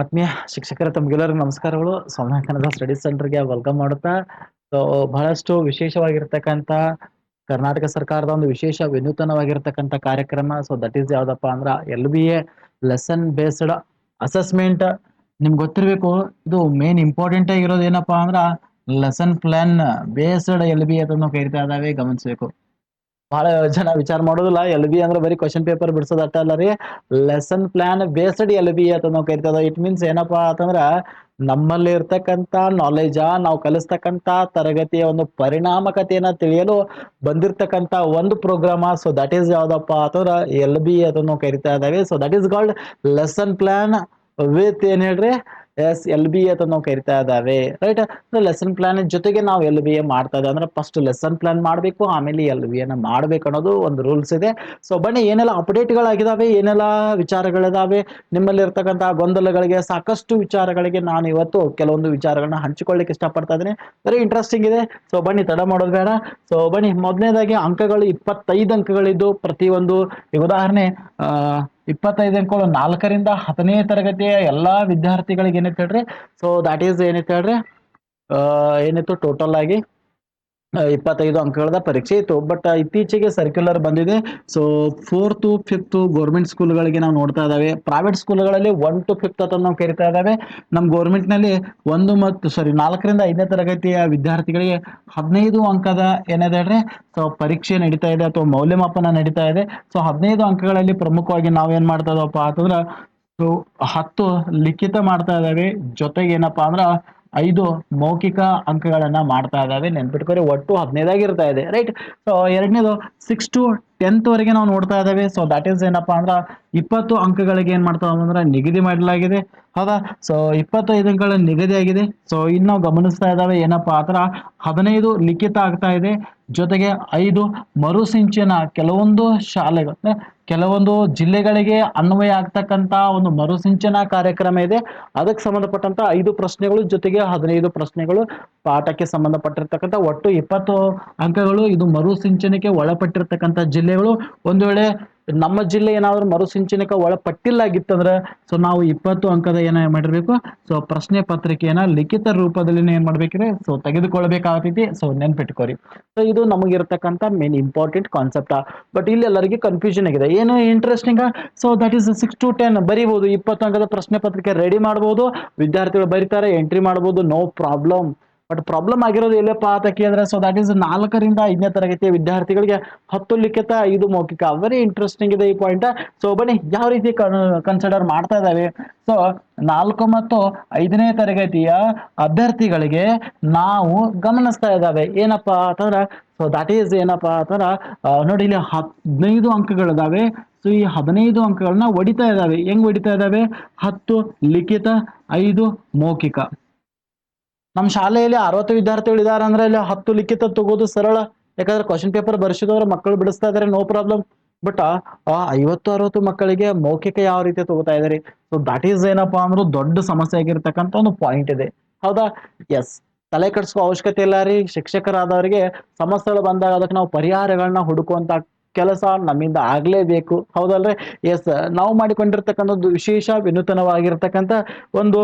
ಆತ್ಮೀಯ ಶಿಕ್ಷಕರ ತಮಗೆಲ್ಲರಿಗೂ ನಮಸ್ಕಾರಗಳು. ಸ್ವಾಮಿ ಕನ್ನಡ ಸ್ಟಡಿ ಸೆಂಟರ್ಗೆ ವೆಲ್ಕಮ್ ಮಾಡುತ್ತಾ. ಸೊ ಬಹಳಷ್ಟು ವಿಶೇಷವಾಗಿರ್ತಕ್ಕಂಥ ಕರ್ನಾಟಕ ಸರ್ಕಾರದ ಒಂದು ವಿಶೇಷ ವಿನೂತನವಾಗಿರ್ತಕ್ಕಂಥ ಕಾರ್ಯಕ್ರಮ. ಸೊ ದಟ್ ಈಸ್ ಯಾವ್ದಪ್ಪ ಅಂದ್ರ L B A lesson based assessment ನಿಮ್ಗೆ ಗೊತ್ತಿರಬೇಕು, ಇದು ಮೇನ್ ಇಂಪಾರ್ಟೆಂಟ್ ಆಗಿರೋದು ಏನಪ್ಪಾ ಅಂದ್ರ lesson plan based L B A ಅದನ್ನು ಕರಿತಾ ಇದಾವೆ ಗಮನಿಸಬೇಕು. ಬಹಳ ಜನ ವಿಚಾರ ಮಾಡೋದಿಲ್ಲ. ಎಲ್ ಬಿ ಅಂದ್ರೆ ಬರೀ ಕ್ವಶನ್ ಪೇಪರ್ ಬಿಡಿಸೋದು ಅಟ್ಟ ಅಲ್ಲ ರೀ. Lesson plan based L B ಅಂತ ನಾವು ಕರಿತದ. ಇಟ್ ಮೀನ್ಸ್ ಏನಪ್ಪಾ ಅಂತಂದ್ರ ನಮ್ಮಲ್ಲಿ ಇರ್ತಕ್ಕಂಥ ನಾಲೆಜ ನಾವು ಕಲಿಸ್ತಕ್ಕಂಥ ತರಗತಿಯ ಒಂದು ಪರಿಣಾಮಕತೆಯನ್ನ ತಿಳಿಯಲು ಬಂದಿರತಕ್ಕಂಥ ಒಂದು ಪ್ರೋಗ್ರಾಮ ಸೊ ದಟ್ ಈಸ್ ಯಾವ್ದಪ್ಪ ಅಂತಂದ್ರೆ ಎಲ್ ಬಿ ಅದನ್ನು ಕರಿತಾ ಇದ್ದಾವೆ so that is called lesson plan with ಏನ್ ಹೇಳ್ರಿ? ಎಸ್ ಎಲ್ ಬಿ ಅಂತ ನಾವು ಕರಿತಾ ಇದ್ದಾವೆ ರೈಟ್ ಲೆಸನ್ ಪ್ಲಾನ್ ಜೊತೆಗೆ ನಾವು ಎಲ್ ಬಿ ಎ ಮಾಡ್ತಾ ಇದ್ದೇವೆ ಅಂದ್ರೆ ಫಸ್ಟ್ ಲೆಸನ್ ಪ್ಲಾನ್ ಮಾಡಬೇಕು, ಆಮೇಲೆ ಎಲ್ ಬಿ ಎನ ಮಾಡ್ಬೇಕು ಅನ್ನೋದು ಒಂದು ರೂಲ್ಸ್ ಇದೆ. ಸೊ ಬನ್ನಿ, ಏನೆಲ್ಲ ಅಪ್ಡೇಟ್ಗಳಾಗಿದ್ದಾವೆ ಏನೆಲ್ಲ ವಿಚಾರಗಳಿದಾವೆ? ನಿಮ್ಮಲ್ಲಿ ಇರ್ತಕ್ಕಂಥ ಗೊಂದಲಗಳಿಗೆ ಸಾಕಷ್ಟು ವಿಚಾರಗಳಿಗೆ ನಾನು ಇವತ್ತು ಕೆಲವೊಂದು ವಿಚಾರಗಳನ್ನ ಹಂಚಿಕೊಳ್ಳಿಕ್ಕೆ ಇಷ್ಟಪಡ್ತಾ ಇದ್ದೀನಿ. ವೆರಿ ಇಂಟ್ರೆಸ್ಟಿಂಗ್ ಇದೆ. ಸೊ ಬನ್ನಿ, ತಡ ಮಾಡೋದು ಬೇಡ. ಸೊ ಬನ್ನಿ, ಮೊದಲನೇದಾಗಿ ಅಂಕಗಳು ಇಪ್ಪತ್ತೈದು ಅಂಕಗಳಿದ್ದು ಪ್ರತಿಯೊಂದು. ಉದಾಹರಣೆ ಇಪ್ಪತ್ತೈದು ಅನ್ಕೊಳ್ಳೋ ನಾಲ್ಕರಿಂದ ಹತ್ತನೇ ತರಗತಿಯ ಎಲ್ಲಾ ವಿದ್ಯಾರ್ಥಿಗಳಿಗೆ ಏನೈತೆ ಹೇಳ್ರಿ? ಸೊ ದಾಟ್ ಈಸ್ ಏನೈತೆ ಹೇಳ್ರಿ? ಏನಿತ್ತು ಟೋಟಲ್ ಆಗಿ? ಇಪ್ಪತ್ತೈದು ಅಂಕಗಳದ ಪರೀಕ್ಷೆ ಇತ್ತು. ಬಟ್ ಇತ್ತೀಚೆಗೆ ಸರ್ಕ್ಯುಲರ್ ಬಂದಿದೆ. ಸೊ ಫೋರ್ತು ಫಿಫ್ತ್ ಗೌರ್ಮೆಂಟ್ ಸ್ಕೂಲ್ಗಳಿಗೆ ನಾವು ನೋಡ್ತಾ ಇದ್ದಾವೆ. ಪ್ರೈವೇಟ್ ಸ್ಕೂಲ್ಗಳಲ್ಲಿ ಒನ್ ಟು ಫಿಫ್ತ್ ಅಂತ ನಾವು ಕರಿತಾ ಇದ್ದಾವೆ. ನಮ್ಮ ಗೌರ್ಮೆಂಟ್ನಲ್ಲಿ ಒಂದು ಮತ್ತು ಸಾರಿ ನಾಲ್ಕರಿಂದ ಐದನೇ ತರಗತಿಯ ವಿದ್ಯಾರ್ಥಿಗಳಿಗೆ ಹದಿನೈದು ಅಂಕದ ಏನಿದೆ ಹೇಳ್ರಿ ಸೊ ಪರೀಕ್ಷೆ ನಡೀತಾ ಇದೆ ಅಥವಾ ಮೌಲ್ಯಮಾಪನ ನಡೀತಾ ಇದೆ. ಸೊ ಹದಿನೈದು ಅಂಕಗಳಲ್ಲಿ ಪ್ರಮುಖವಾಗಿ ನಾವು ಏನು ಮಾಡ್ತಾ ಇದ್ದಾವಪ್ಪ ಅಂತಂದ್ರೆ ಸೊ ಹತ್ತು ಲಿಖಿತ ಮಾಡ್ತಾ ಇದ್ದಾವೆ. ಜೊತೆಗೆ ಏನಪ್ಪಾ ಅಂದ್ರ ಐದು ಮೌಖಿಕ ಅಂಕಗಳನ್ನ ಮಾಡ್ತಾ ಇದ್ದಾವೆ. ನೆನ್ಪಿಟ್ಕೊರಿ ಒಟ್ಟು ಹದಿನೈದಾಗಿರ್ತಾ ಇದೆ. ರೈಟ್ ಸೊ ಎರಡನೇದು ಸಿಕ್ಸ್ ಟು ಟೆಂತ್ ವರೆಗೆ ನಾವು ನೋಡ್ತಾ ಇದ್ದಾವೆ. ಸೊ ದಟ್ ಈಸ್ ಏನಪ್ಪಾ ಅಂದ್ರ ಇಪ್ಪತ್ತು ಅಂಕಗಳಿಗೆ ಏನ್ ಮಾಡ್ತಾವ ಅಂದ್ರೆ ನಿಗದಿ ಮಾಡಲಾಗಿದೆ. ಹೌದಾ? ಸೊ ಇಪ್ಪತ್ತೈದು ಅಂಕಗಳ ನಿಗದಿ ಆಗಿದೆ. ಸೊ ಇನ್ನು ಗಮನಿಸ್ತಾ ಇದ್ದಾವೆ ಏನಪ್ಪಾ ಅಂದ್ರ ಹದಿನೈದು ಲಿಖಿತ ಆಗ್ತಾ ಇದೆ. ಜೊತೆಗೆ ಐದು ಮರುಸಿಂಚನ ಕೆಲವೊಂದು ಶಾಲೆಗಳು ಕೆಲವೊಂದು ಜಿಲ್ಲೆಗಳಿಗೆ ಅನ್ವಯ ಆಗ್ತಕ್ಕಂತ ಒಂದು ಮರುಸಿಂಚನ ಕಾರ್ಯಕ್ರಮ ಇದೆ. ಅದಕ್ಕೆ ಸಂಬಂಧಪಟ್ಟಂತ ಐದು ಪ್ರಶ್ನೆಗಳು, ಜೊತೆಗೆ ಹದಿನೈದು ಪ್ರಶ್ನೆಗಳು ಪಾಠಕ್ಕೆ ಸಂಬಂಧಪಟ್ಟಿರ್ತಕ್ಕಂಥ ಒಟ್ಟು ಇಪ್ಪತ್ತು ಅಂಕಗಳು ಇದು ಮರುಸಿಂಚನಕ್ಕೆ ಒಳಪಟ್ಟಿರ್ತಕ್ಕಂಥ ಜಿಲ್ಲೆಗಳು. ಒಂದು ವೇಳೆ ನಮ್ಮ ಜಿಲ್ಲೆ ಏನಾದ್ರು ಮರುಸಿಂಚನಕ್ಕೆ ಒಳಪಟ್ಟಿಲ್ಲಾಗಿತ್ತಂದ್ರೆ ಸೊ ನಾವು ಇಪ್ಪತ್ತು ಅಂಕದ ಏನ ಮಾಡಿರ್ಬೇಕು? ಸೊ ಪ್ರಶ್ನೆ ಪತ್ರಿಕೆಯನ್ನ ಲಿಖಿತ ರೂಪದಲ್ಲಿ ಏನ್ ಮಾಡ್ಬೇಕ್ರಿ ಸೊ ತೆಗೆದುಕೊಳ್ಬೇಕಾಗ್ತೈತಿ. ಸೊ ನೆನ್ಪಿಟ್ಕೋರಿ. ಸೊ ಇದು ಇರತಕ್ಕಂತ ಮೇನ್ ಇಂಪಾರ್ಟೆಂಟ್ ಕಾನ್ಸೆಪ್ಟ್ ಬಟ್ ಇಲ್ಲಿ ಎಲ್ಲರಿಗೆ ಕನ್ಫ್ಯೂಷನ್ ಆಗಿದೆ. ಏನು interesting so that is six to ten ಬರೀಬಹುದು ಇಪ್ಪತ್ತು ಅಂಕದ ಪ್ರಶ್ನೆ ಪತ್ರಿಕೆ ರೆಡಿ ಮಾಡಬಹುದು ವಿದ್ಯಾರ್ಥಿಗಳು ಬರೀತಾರೆ ಎಂಟ್ರಿ ಮಾಡಬಹುದು ನೋ ಪ್ರಾಬ್ಲಮ್ ಬಟ್ ಪ್ರಾಬ್ಲಮ್ ಆಗಿರೋದು ಎಲ್ಲಪ್ಪ ಅಂತ ಕೇಳಿದ್ರೆ ಸೊ ದಟ್ ಈಸ್ ನಾಲ್ಕರಿಂದ ಐದನೇ ತರಗತಿಯ ವಿದ್ಯಾರ್ಥಿಗಳಿಗೆ ಹತ್ತು ಲಿಖಿತ, ಐದು ಮೌಖಿಕ. ವೆರಿ ಇಂಟ್ರೆಸ್ಟಿಂಗ್ ಇದೆ ಈ ಪಾಯಿಂಟ್ ಸೊ ಬನ್ನಿ, ಯಾವ ರೀತಿ ಕನ್ಸಿಡರ್ ಮಾಡ್ತಾ ಇದ್ದಾವೆ? ಸೊ ನಾಲ್ಕು ಮತ್ತು ಐದನೇ ತರಗತಿಯ ಅಭ್ಯರ್ಥಿಗಳಿಗೆ ನಾವು ಗಮನಿಸ್ತಾ ಇದ್ದಾವೆ. ಏನಪ್ಪಾ ಅಂತಂದ್ರ ಸೊ ದಟ್ ಈಸ್ ಏನಪ್ಪಾ ಅಂತಂದ್ರ ನೋಡಿ ಇಲ್ಲಿ ಹದಿನೈದು ಅಂಕಗಳಿದಾವೆ ಸೊ ಈ ಹದಿನೈದು ಅಂಕಗಳನ್ನ ಹೊಡಿತಾ ಇದ್ದಾವೆ. ಹೆಂಗ್ ಹೊಡಿತಾ ಇದ್ದಾವೆ? ಹತ್ತು ಲಿಖಿತ, ಐದು ಮೌಖಿಕ. ನಮ್ಮ ಶಾಲೆಯಲ್ಲಿ ಅರವತ್ತು ವಿದ್ಯಾರ್ಥಿಗಳು ಇದಾರೆ ಅಂದ್ರೆ ಇಲ್ಲಿ ಹತ್ತು ಲಿಖಿತ ತಗೋದು ಸರಳ. ಯಾಕಂದ್ರೆ ಕ್ವಶನ್ ಪೇಪರ್ ಬರ್ಸಿದವ್ರು ಮಕ್ಕಳು ಬಿಡಿಸ್ತಾ ಇದಾರೆ ನೋ ಪ್ರಾಬ್ಲಮ್ ಬಟ್ ಆ ಐವತ್ತು, ಅರವತ್ತು ಮಕ್ಕಳಿಗೆ ಮೌಖಿಕ ಯಾವ ರೀತಿ ತಗೋತಾ ಇದಾರೆ? ಸೊ ದಟ್ ಈಸ್ ಏನಪ್ಪಾ ಅಂದ್ರೆ ದೊಡ್ಡ ಸಮಸ್ಯೆ ಆಗಿರ್ತಕ್ಕಂಥ ಒಂದು ಪಾಯಿಂಟ್ ಇದೆ. ಹೌದಾ? ಎಸ್ ತಲೆ ಕೆಡಿಸ್ಕೋ ಅವಶ್ಯಕತೆ ಇಲ್ಲ ರೀ. ಶಿಕ್ಷಕರಾದವರಿಗೆ ಸಮಸ್ಯೆಗಳು ಬಂದಾಗ ಅದಕ್ಕೆ ನಾವು ಪರಿಹಾರಗಳನ್ನ ಹುಡುಕುವಂತ ಕೆಲಸ ನಮ್ಮಿಂದ ಆಗಲೇಬೇಕು. ಹೌದಲ್ರಿ? ಎಸ್ ನಾವು ಮಾಡಿಕೊಂಡಿರ್ತಕ್ಕಂಥದ್ದು ವಿಶೇಷ ವಿನೂತನವಾಗಿರ್ತಕ್ಕಂಥ ಒಂದು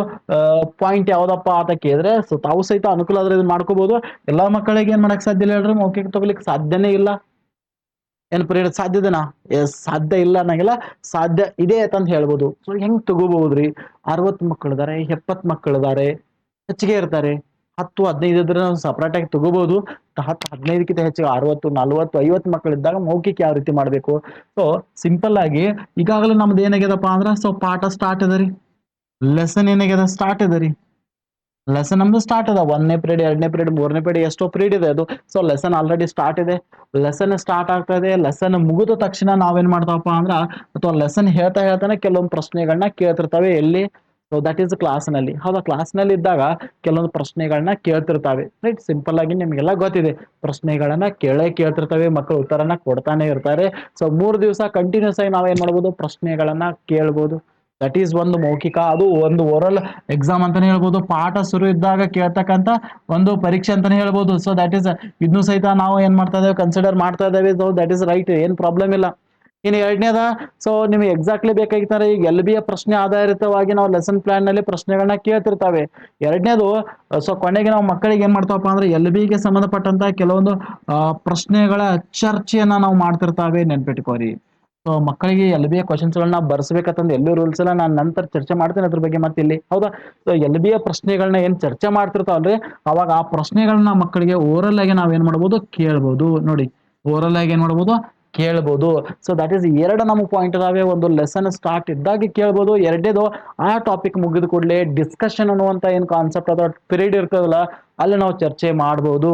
ಪಾಯಿಂಟ್ ಯಾವುದಪ್ಪ ಅಂತ ಕೇಳಿದ್ರೆ, ಸೊ ತಾವು ಸಹಿತ ಅನುಕೂಲ ಆದ್ರೆ ಇದನ್ನ ಮಾಡ್ಕೋಬಹುದು ಎಲ್ಲಾ ಮಕ್ಕಳಿಗೆ ಏನ್ ಮಾಡಕ್ ಸಾಧ್ಯ ಇಲ್ಲ ಹೇಳ್ರಿ, ಮೌಖಿಕ ತಗೊಲಿಕ್ಕೆ ಸಾಧ್ಯನೇ ಇಲ್ಲ. ಏನ್ ಪರಿಹಾರ ಸಾಧ್ಯದನಾ ಎಸ್ ಸಾಧ್ಯ ಇಲ್ಲ ಅನ್ನಂಗಿಲ್ಲ, ಸಾಧ್ಯ ಇದೆ ಅಂತ ಹೇಳ್ಬೋದು. ಸೊ ಹೆಂಗ್ ತಗೋಬಹುದ್ರಿ? ಅರವತ್ ಮಕ್ಕಳಿದ್ದಾರೆ ಎಪ್ಪತ್ ಮಕ್ಕಳಿದ್ದಾರೆ ಹೆಚ್ಚಿಗೆ ಇರ್ತಾರೆ. ಹತ್ತು ಹದಿನೈದು ಇದ್ರೆ ನಾವು ಸಪ್ರೇಟಾಗಿ ತಗೋಬಹುದು ಹತ್ತು ಹದಿನೈದಕ್ಕಿಂತ ಹೆಚ್ಚಿಗೆ ಅರವತ್ತು, ನಲ್ವತ್ತು, ಐವತ್ತು ಮಕ್ಕಳಿದ್ದಾಗ ಮೌಖಿಕ ಯಾವ ರೀತಿ ಮಾಡಬೇಕು? ಸೊ ಸಿಂಪಲ್ ಆಗಿ ಈಗಾಗಲೇ ನಮ್ದು ಏನಾಗ್ಯದಪ್ಪ ಅಂದ್ರೆ ಸೊ ಪಾಠ ಸ್ಟಾರ್ಟ್ ಅದ ರೀ. ಲೆಸನ್ ಏನಾಗ್ಯದ? ಸ್ಟಾರ್ಟ್ ಅದ ರೀ. ಲೆಸನ್ ನಮ್ದು ಸ್ಟಾರ್ಟ್ ಅದ ಒಂದನೇ ಪೀರಿಯಡ್ ಎರಡನೇ ಪೀರಿಯಡ್ ಮೂರನೇ ಪೀರಿಯಡ್ ಎಷ್ಟೋ ಪೀರಿಯಡ್ ಇದೆ ಅದು. ಸೊ ಲೆಸನ್ ಆಲ್ರೆಡಿ ಸ್ಟಾರ್ಟ್ ಇದೆ. ಲೆಸನ್ ಸ್ಟಾರ್ಟ್ ಆಗ್ತಾ ಇದೆ. ಲೆಸನ್ ಮುಗಿದ ತಕ್ಷಣ ನಾವೇನ್ ಮಾಡ್ತಾವಪ್ಪ ಅಂದ್ರ, ಅಥವಾ ಲೆಸನ್ ಹೇಳ್ತಾ ಹೇಳ್ತಾನೆ ಕೆಲವೊಂದು ಪ್ರಶ್ನೆಗಳನ್ನ ಕೇಳ್ತಿರ್ತವೆ. ಎಲ್ಲಿ? ಸೊ ದಟ್ ಈಸ್ ಕ್ಲಾಸ್ನಲ್ಲಿ ಹೌದಾ ಕ್ಲಾಸ್ನಲ್ಲಿ ಇದ್ದಾಗ ಕೆಲವೊಂದು ಪ್ರಶ್ನೆಗಳನ್ನ ಕೇಳ್ತಿರ್ತಾವೆ. ರೈಟ್ ಸಿಂಪಲ್ ಆಗಿ ನಿಮಗೆಲ್ಲ ಗೊತ್ತಿದೆ. ಪ್ರಶ್ನೆಗಳನ್ನ ಕೇಳೇ ಕೇಳ್ತಿರ್ತವೆ, ಮಕ್ಕಳು ಉತ್ತರನ ಕೊಡ್ತಾನೆ ಇರ್ತಾರೆ. ಸೊ ಮೂರು ದಿವಸ ಕಂಟಿನ್ಯೂಸ್ ಆಗಿ ನಾವೇನ್ ಮಾಡ್ಬೋದು? ಪ್ರಶ್ನೆಗಳನ್ನ ಕೇಳ್ಬೋದು. ದಟ್ ಈಸ್ ಒಂದು ಮೌಖಿಕ. ಅದು ಒಂದು ಓರಲ್ ಎಕ್ಸಾಮ್ ಅಂತಾನೆ ಹೇಳ್ಬೋದು. ಪಾಠ ಶುರು ಇದ್ದಾಗ ಕೇಳ್ತಕ್ಕಂತ ಒಂದು ಪರೀಕ್ಷೆ ಅಂತಾನೆ ಹೇಳ್ಬೋದು. ಸೊ ದಟ್ ಈಸ್ ಇದನ್ನು ಸಹಿತ ನಾವು ಏನ್ ಮಾಡ್ತಾ ಇದ್ದೇವೆ? ಕನ್ಸಿಡರ್ ಮಾಡ್ತಾ ಇದ್ದೇವೆ. ಸೊ ದಟ್ ಈಸ್ ರೈಟ್ ಏನ್ ಪ್ರಾಬ್ಲಮ್ ಇಲ್ಲ. ಇನ್ನು ಎರಡನೇದ ಸೊ ನಿಮ್ಗೆ ಎಕ್ಸಾಕ್ಟ್ಲಿ ಬೇಕಾಗಿತ್ತಾರೆ ಈಗ ಎಲ್ ಬಿ ಎ ಪ್ರಶ್ನೆ ಆಧಾರಿತವಾಗಿ ನಾವು ಲೆಸನ್ ಪ್ಲಾನ್ನಲ್ಲಿ ಪ್ರಶ್ನೆಗಳನ್ನ ಕೇಳ್ತಿರ್ತಾವೆ. ಎರಡನೇದು ಸೊ ಕೊನೆಗೆ ನಾವು ಮಕ್ಕಳಿಗೆ ಏನ್ ಮಾಡ್ತಾವಪ್ಪ ಅಂದ್ರೆ ಎಲ್ಗೆ ಸಂಬಂಧಪಟ್ಟಂತ ಕೆಲವೊಂದು ಪ್ರಶ್ನೆಗಳ ಚರ್ಚೆಯನ್ನ ನಾವು ಮಾಡ್ತಿರ್ತಾವೆ ನೆನ್ಪಿಟ್ಕೋರಿ. ಸೊ ಮಕ್ಕಳಿಗೆ ಎಲ್ ಬಿ ಎ ಕ್ವಶನ್ಸ್ಗಳನ್ನ ಬರ್ಸ್ಬೇಕಂತಂದು ಎಲ್ಲೂ ರೂಲ್ಸ್ ಎಲ್ಲ ನಾನು ನಂತರ ಚರ್ಚೆ ಮಾಡ್ತೇನೆ ಅದ್ರ ಬಗ್ಗೆ ಮತ್ತೆ ಇಲ್ಲಿ. ಹೌದಾ? ಸೊ ಎಲ್ ಬಿ ಎ ಪ್ರಶ್ನೆಗಳನ್ನ ಏನು ಚರ್ಚೆ ಮಾಡ್ತಿರ್ತಾವಲ್ರಿ? ಅವಾಗ ಆ ಪ್ರಶ್ನೆಗಳನ್ನ ಮಕ್ಕಳಿಗೆ ಓರಲ್ ಆಗಿ ನಾವು ಏನ್ ಮಾಡ್ಬೋದು? ಕೇಳ್ಬೋದು. ನೋಡಿ ಓರಲ್ ಆಗಿ ಏನ್ ಮಾಡ್ಬೋದು? ಕೇಳ್ಬೋದು. ಸೊ ದಟ್ ಈಸ್ ಎರಡು ನಮಗೆ ಪಾಯಿಂಟ್ ಅದಾವೆ ಒಂದು ಲೆಸನ್ ಸ್ಟಾರ್ಟ್ ಇದ್ದಾಗ ಕೇಳ್ಬೋದು. ಎರಡೇದು ಆ ಟಾಪಿಕ್ ಮುಗಿದ ಕೂಡಲೇ ಡಿಸ್ಕಷನ್ ಅನ್ನುವಂಥ ಏನು ಕಾನ್ಸೆಪ್ಟ್ ಅಥವಾ ಪಿರಿಯಡ್ ಇರ್ತದಲ್ಲ, ಅಲ್ಲಿ ನಾವು ಚರ್ಚೆ ಮಾಡ್ಬೋದು.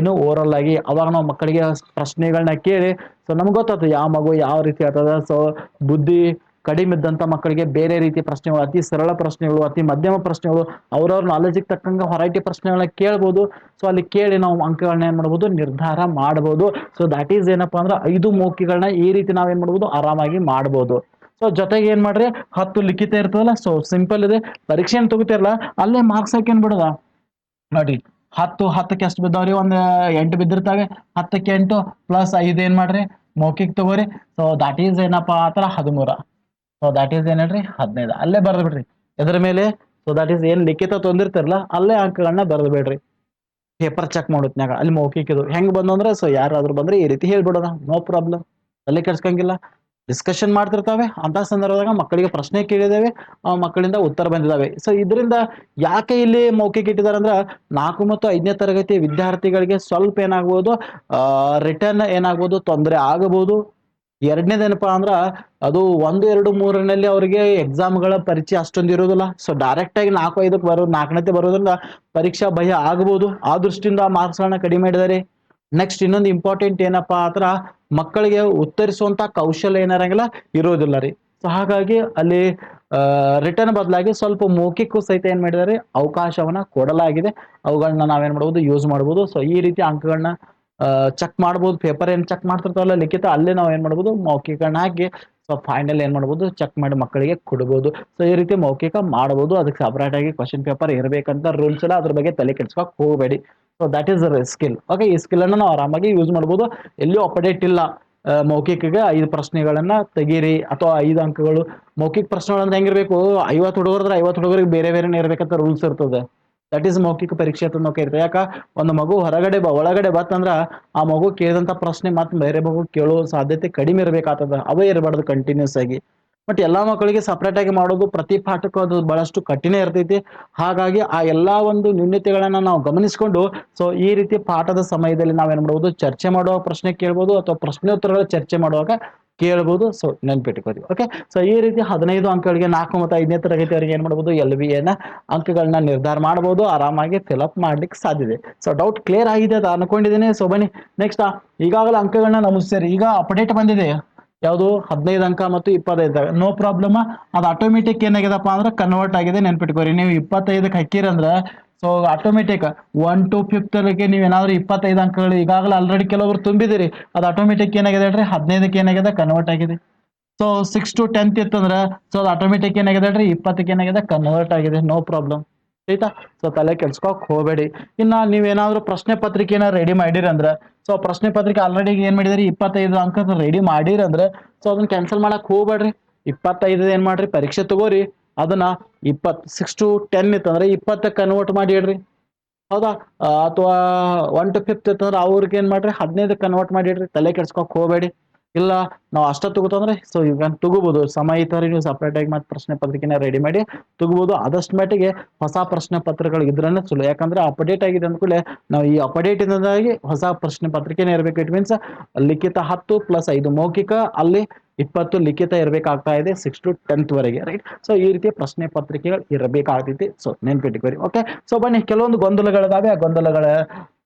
ಏನು ಓರಲ್ ಆಗಿ ಅವಾಗ ನಾವು ಮಕ್ಕಳಿಗೆ ಪ್ರಶ್ನೆಗಳನ್ನ ಕೇಳಿ ಸೊ ನಮ್ಗೆ ಗೊತ್ತಾಗ್ತದೆ, ಯಾವ ಮಗು ಯಾವ ರೀತಿ ಆಗ್ತದೆ ಸೊ ಬುದ್ಧಿ ಕಡಿಮೆ ಇದ್ದಂತ ಮಕ್ಕಳಿಗೆ ಬೇರೆ ರೀತಿಯ ಪ್ರಶ್ನೆಗಳು, ಅತಿ ಸರಳ ಪ್ರಶ್ನೆಗಳು, ಅತಿ ಮಧ್ಯಮ ಪ್ರಶ್ನೆಗಳು, ಅವ್ರವ್ರ ನಾಲೆಜಿಗೆ ತಕ್ಕಂಗೆ ಹೊರೈಟಿ ಪ್ರಶ್ನೆಗಳನ್ನ ಕೇಳ್ಬೋದು. ಸೊ ಅಲ್ಲಿ ಕೇಳಿ ನಾವು ಅಂಕಗಳನ್ನ ಏನು ಮಾಡ್ಬೋದು, ನಿರ್ಧಾರ ಮಾಡ್ಬೋದು. ಸೊ ದಾಟ್ ಈಸ್ ಏನಪ್ಪಾ ಅಂದ್ರೆ ಐದು ಮೌಖಿಗಳನ್ನ ಈ ರೀತಿ ನಾವೇನು ಮಾಡ್ಬೋದು, ಆರಾಮಾಗಿ ಮಾಡ್ಬೋದು. ಸೊ ಜೊತೆಗೆ ಏನ್ ಮಾಡ್ರಿ, ಹತ್ತು ಲಿಖಿತ ಇರ್ತದಲ್ಲ ಸೊ ಸಿಂಪಲ್ ಇದೆ. ಪರೀಕ್ಷೆ ಏನು ತಗೋತಿರಲ್ಲ ಅಲ್ಲೇ ಮಾರ್ಕ್ಸ್ ಹಾಕಿ ಬಿಡೋದ? ನೋಡಿ, ಹತ್ತು, ಹತ್ತಕ್ಕೆ ಎಷ್ಟು ಬಿದ್ದಾವ್ರಿ? ಒಂದ್ ಎಂಟು ಬಿದ್ದಿರ್ತಾವೆ. ಹತ್ತಕ್ಕೆ ಎಂಟು ಪ್ಲಸ್ ಐದು ಏನ್ ಮಾಡ್ರಿ? ಮೌಖಿಕ್ ತಗೋರಿ. ಸೊ ದಾಟ್ ಈಸ್ ಏನಪ್ಪಾ ಆತರ ಹದಿಮೂರ. ಸೊ ದಾಟ್ ಈಸ್ ಏನ್ ಹೇಳ್ರಿ? ಹದಿನೈದು. ಅಲ್ಲೇ ಬರ್ದು ಬಿಡ್ರಿ. ಎದ್ರ ಮೇಲೆ? ಸೊ ದಾಟ್ ಈಸ್ ಏನ್ ಲಿಖಿತ ತೊಂದಿರ್ತಿರಲ್ಲ ಅಲ್ಲೇ ಅಂಕಗಳನ್ನ ಬರ್ದು ಬಿಡ್ರಿ. ಪೇಪರ್ ಚೆಕ್ ಮಾಡೋತ್ನ್ಯಾಗ ಅಲ್ಲಿ ಮೌಖಿಕ ಇದು. ಹೆಂಗ್ ಬಂದು ಅಂದ್ರೆ ಸೊ ಯಾರಾದ್ರೂ ಬಂದ್ರೆ ಈ ರೀತಿ ಹೇಳ್ಬಿಡೋದ ನೋ ಪ್ರಾಬ್ಲಮ್ ಅಲ್ಲಿ ಕೆಡ್ಸ್ಕಂಗಿಲ್ಲ. ಡಿಸ್ಕಷನ್ ಮಾಡ್ತಿರ್ತಾವೆ. ಅಂತ ಸಂದರ್ಭದಾಗ ಮಕ್ಕಳಿಗೆ ಪ್ರಶ್ನೆ ಕೇಳಿದ್ದಾವೆ. ಮಕ್ಕಳಿಂದ ಉತ್ತರ ಬಂದಿದ್ದಾವೆ. ಸೊ ಇದರಿಂದ ಯಾಕೆ ಇಲ್ಲಿ ಮೌಖಿಕ ಇಟ್ಟಿದ್ದಾರೆ ಅಂದ್ರೆ, ನಾಲ್ಕು ಮತ್ತು ಐದನೇ ತರಗತಿ ವಿದ್ಯಾರ್ಥಿಗಳಿಗೆ ಸ್ವಲ್ಪ ಏನಾಗ್ಬೋದು ರಿಟರ್ನ್ ಏನಾಗ್ಬೋದು, ತೊಂದರೆ ಆಗಬಹುದು. ಎರಡನೇದೇನಪ್ಪಾ ಅಂದ್ರ ಅದು ಒಂದು, ಎರಡು ಮೂರನಲ್ಲಿ ಅವರಿಗೆ ಎಕ್ಸಾಮ್ಗಳ ಪರಿಚಯ ಅಷ್ಟೊಂದು ಇರೋದಿಲ್ಲ. ಸೊ ಡೈರೆಕ್ಟ್ ಆಗಿ ನಾಲ್ಕು, ಐದಕ್ಕೆ ಬರೋ ನಾಲ್ಕನೇತೆ ಬರೋದ್ರಿಂದ ಪರೀಕ್ಷಾ ಭಯ ಆಗಬಹುದು ಆ ದೃಷ್ಟಿಯಿಂದ ಮಾರ್ಕ್ಸ್ ಗಳನ್ನ ಕಡಿಮೆ ಮಾಡಿದರೆ ನೆಕ್ಸ್ಟ್ ಇನ್ನೊಂದು ಇಂಪಾರ್ಟೆಂಟ್ ಏನಪ್ಪಾ ಅಂದ್ರ ಮಕ್ಕಳಿಗೆ ಉತ್ತರಿಸುವಂತ ಕೌಶಲ್ಯ ಏನಾರಂಗಿಲ್ಲ ಇರೋದಿಲ್ಲ ರೀ. ಸೊ ಹಾಗಾಗಿ ಅಲ್ಲಿ ರಿಟರ್ನ್ ಬದಲಾಗಿ ಸ್ವಲ್ಪ ಮೌಖಿಕಕ್ಕೂ ಸಹಿತ ಏನ್ ಮಾಡಿದ್ದಾರೆ ಅವಕಾಶವನ್ನ ಕೊಡಲಾಗಿದೆ. ಅವುಗಳನ್ನ ನಾವೇನ್ ಮಾಡ್ಬೋದು ಯೂಸ್ ಮಾಡ್ಬೋದು. ಸೊ ಈ ರೀತಿ ಅಂಕಗಳನ್ನ ಚೆಕ್ ಮಾಡ್ಬೋದು ಪೇಪರ್ ಏನ್ ಚೆಕ್ ಮಾಡ್ತಿರ್ತಾವಲ್ಲ, ಲಿಖಿತ, ಅಲ್ಲೇ ನಾವು ಏನ್ ಮಾಡ್ಬೋದು ಮೌಖಿಕಗಳನ್ನ ಹಾಕಿ ಸೊ ಫೈನಲ್ ಏನ್ ಮಾಡ್ಬೋದು ಚೆಕ್ ಮಾಡಿ ಮಕ್ಕಳಿಗೆ ಕೊಡ್ಬೋದು. ಸೊ ಈ ರೀತಿ ಮೌಖಿಕ ಮಾಡ್ಬೋದು. ಅದಕ್ಕೆ ಸಪರೇಟ್ ಆಗಿ ಕ್ವಶನ್ ಪೇಪರ್ ಇರಬೇಕಂತ ರೂಲ್ಸ್ ಎಲ್ಲ ಅದ್ರ ಬಗ್ಗೆ ತಲೆ ಕೆಡ್ಸ್ಕೊಕ್ ಹೋಗಬೇಡಿ. So that is skill okay ಈ ಸ್ಕಿಲ್ ಅನ್ನ ನಾವು ಆರಾಮಾಗಿ ಯೂಸ್ ಮಾಡ್ಬೋದು. ಎಲ್ಲಿಯೂ ಅಪ್ಡೇಟ್ ಇಲ್ಲ ಮೌಖಿಕಗೆ ಐದು ಪ್ರಶ್ನೆಗಳನ್ನ ತೆಗೀರಿ. ಅಥವಾ ಐದು ಅಂಕಗಳು. ಮೌಖಿಕ ಪ್ರಶ್ನೆಗಳಂದ್ರೆ ಹೆಂಗಿರ್ಬೇಕು? ಐವತ್ತು ಹುಡುಗರದ್ರೆ ಐವತ್ತು ಹುಡುಗರಿಗೆ ಬೇರೆ ಬೇರೆನೇ ಇರ್ಬೇಕಂತ ರೂಲ್ಸ್ ಇರ್ತದೆ. ದಟ್ ಈಸ್ ಮೌಖಿಕ ಪರೀಕ್ಷೆ ಅಂತ ನಾವು ಯಾಕ? ಒಂದು ಮಗು ಹೊರಗಡೆ ಬ ಒಳಗಡೆ ಬಂತಂದ್ರೆ ಆ ಮಗು ಕೇಳಿದಂತ ಪ್ರಶ್ನೆ ಮತ್ತೆ ಬೇರೆ ಮಗು ಕೇಳೋ ಸಾಧ್ಯತೆ ಕಡಿಮೆ ಇರಬೇಕಾಗ್ತದ ಅವೇ ಇರಬಾರ್ದು ಕಂಟಿನ್ಯೂಸ್ ಆಗಿ. ಬಟ್ ಎಲ್ಲಾ ಮಕ್ಕಳಿಗೆ ಸಪ್ರೇಟ್ ಆಗಿ ಮಾಡೋದು ಪ್ರತಿ ಪಾಠಕ್ಕೂ ಅದು ಬಹಳಷ್ಟು ಕಠಿಣ ಇರ್ತೈತಿ. ಹಾಗಾಗಿ ಆ ಎಲ್ಲಾ ಒಂದು ನ್ಯೂನ್ಯತೆಗಳನ್ನ ನಾವು ಗಮನಿಸಿಕೊಂಡು ಸೊ ಈ ರೀತಿ ಪಾಠದ ಸಮಯದಲ್ಲಿ ನಾವೇನ್ ಮಾಡ್ಬೋದು? ಚರ್ಚೆ ಮಾಡುವ ಪ್ರಶ್ನೆ ಕೇಳ್ಬೋದು ಅಥವಾ ಪ್ರಶ್ನೋತ್ತರಗಳ ಚರ್ಚೆ ಮಾಡುವಾಗ ಕೇಳ್ಬೋದು. ಸೊ ನೆನ್ಪಿಟ್ಕೋರಿ ಓಕೆ ಸೊ ಈ ರೀತಿ ಹದಿನೈದು ಅಂಕಗಳಿಗೆ ನಾಲ್ಕು ಮತ್ತು ಐದನೇ ತರಗತಿಯವರಿಗೆ ಏನು ಮಾಡ್ಬೋದು? ಎಲ್ ಬಿ ಎನ ಅಂಕಗಳನ್ನ ನಿರ್ಧಾರ ಮಾಡಬಹುದು ಆರಾಮಾಗಿ ಫಿಲಪ್ ಮಾಡ್ಲಿಕ್ಕೆ ಸಾಧ್ಯತೆ ಸೊ ಡೌಟ್ ಕ್ಲಿಯರ್ ಆಗಿದೆ ಅಂತ ಅನ್ಕೊಂಡಿದ್ದೀನಿ. ಸೊ ಬನ್ನಿ. ನೆಕ್ಸ್ಟ್ ಈಗಾಗಲೇ ಅಂಕಗಳನ್ನ ನಮಸ್ತೆ ಈಗ ಅಪ್ಡೇಟ್ ಬಂದಿದೆ. ಯಾವುದು? ಹದಿನೈದು ಅಂಕ ಮತ್ತು ಇಪ್ಪತ್ತೈದು ನೋ ಪ್ರಾಬ್ಲಮ್ ಅದು ಆಟೋಮೆಟಿಕ್ ಏನಾಗಿದೆಪ್ಪ ಅಂದ್ರೆ ಕನ್ವರ್ಟ್ ಆಗಿದೆ. ನೆನ್ಪಿಟ್ಕೋರಿ ನೀವು ಇಪ್ಪತ್ತೈದಕ್ಕೆ ಹಾಕಿರಂದ್ರೆ ಸೊ ಆಟೋಮೆಟಿಕ್ ಒನ್ ಟು ನೀವು ಏನಾದರೂ ಇಪ್ಪತ್ತೈದು ಅಂಕಗಳು ಈಗಾಗಲೇ ಆಲ್ರೆಡಿ ಕೆಲವರು ತುಂಬಿದಿರಿ, ಅದು ಆಟೋಮೆಟಿಕ್ ಏನಾಗಿದೆ ಹೇಳ್ರಿ? ಹದಿನೈದಕ್ಕೆ ಏನಾಗಿದೆ? ಕನ್ವರ್ಟ್ ಆಗಿದೆ. ಸೊ ಸಿಕ್ಸ್ ಟು ಟೆಂತ್ ಇತ್ತಂದ್ರೆ ಸೊ ಅದು ಆಟೋಮೆಟಿಕ್ ಏನಾಗಿದೆ ಹೇಳ್ರಿ? ಇಪ್ಪತ್ತಕ್ಕೆ ಏನಾಗಿದೆ? ಕನ್ವರ್ಟ್ ಆಗಿದೆ. ನೋ ಪ್ರಾಬ್ಲಮ್ ಆಯ್ತಾ? ಸೊ ತಲೆ ಕೆಡ್ಸ್ಕೊಕ್ ಹೋಗಬೇಡಿ. ಇನ್ನ ನೀವೇನಾದ್ರೂ ಪ್ರಶ್ನೆ ಪತ್ರಿಕೆನ ರೆಡಿ ಮಾಡಿರಂದ್ರೆ ಸೊ ಪ್ರಶ್ನೆ ಪತ್ರಿಕೆ ಆಲ್ರೆಡಿ ಏನ್ ಮಾಡಿದಿರಿ? ಇಪ್ಪತ್ತೈದು ಅಂಕ ರೆಡಿ ಮಾಡಿರಂದ್ರೆ ಸೊ ಅದನ್ನ ಕ್ಯಾನ್ಸಲ್ ಮಾಡಕ್ ಹೋಗ್ಬೇಡ್ರಿ. ಇಪ್ಪತ್ತೈದು ಏನ್ ಮಾಡ್ರಿ? ಪರೀಕ್ಷೆ ತಗೋರಿ. ಅದನ್ನ ಇಪ್ಪತ್ ಸಿಕ್ಸ್ ಟು ಟೆನ್ ಇತ್ತಂದ್ರೆ ಇಪ್ಪತ್ತಕ್ಕೆ ಕನ್ವರ್ಟ್ ಮಾಡಿ ಇಡ್ರಿ ಹೌದಾ? ಅಥವಾ ಒನ್ ಟು ಫಿಫ್ತ್ ಇತ್ತಂದ್ರೆ ಅವ್ರಿಗೆ ಏನ್ ಮಾಡ್ರಿ? ಹದಿನೈದು ಕನ್ವರ್ಟ್ ಮಾಡಿ ಇಡ್ರಿ ತಲೆ ಕೆಡ್ಸ್ಕೊಕ್ ಹೋಗಬೇಡಿ. ಇಲ್ಲ, ನಾವು ಅಷ್ಟ ತಗೋತಂದ್ರೆ ಸೊ ಈಗ ತಗೋಬಹುದು ಸಮಯ ಇತ್ತವ್ರಿಗೆ ನೀವು ಸಪ್ರೇಟ್ ಆಗಿ ಮತ್ತೆ ಪ್ರಶ್ನೆ ಪತ್ರಿಕೆನ ರೆಡಿ ಮಾಡಿ ತಗೋಬಹುದು ಆದಷ್ಟು ಮಟ್ಟಿಗೆ ಹೊಸ ಪ್ರಶ್ನೆ ಪತ್ರಗಳು ಇದ್ರನ್ನ ಚಲೋ ಯಾಕಂದ್ರೆ ಅಪ್ಡೇಟ್ ಆಗಿದೆ ಅಂದ್ಕೂಲೆ ನಾವು ಈ ಅಪ್ಡೇಟ್ ಇಂದಾಗಿ ಹೊಸ ಪ್ರಶ್ನೆ ಪತ್ರಿಕೆನೇ ಇರಬೇಕು. ಇಟ್ ಮೀನ್ಸ್ ಲಿಖಿತ ಹತ್ತು ಪ್ಲಸ್ ಐದು ಮೌಖಿಕ, ಅಲ್ಲಿ ಇಪ್ಪತ್ತು ಲಿಖಿತ ಇರಬೇಕಾಗ್ತಾ ಇದೆ ಸಿಕ್ಸ್ ಟು ಟೆಂತ್ ವರೆಗೆ ರೈಟ್ ಸೊ ಈ ರೀತಿಯ ಪ್ರಶ್ನೆ ಪತ್ರಿಕೆಗಳು ಇರಬೇಕಾಗ್ತೈತಿ. ಸೊ ನೆನ್ಪಿಟ್ಕೋರಿ ಓಕೆ ಸೊ ಬನ್ನಿ, ಕೆಲವೊಂದು ಗೊಂದಲಗಳಿದಾವೆ. ಆ ಗೊಂದಲಗಳ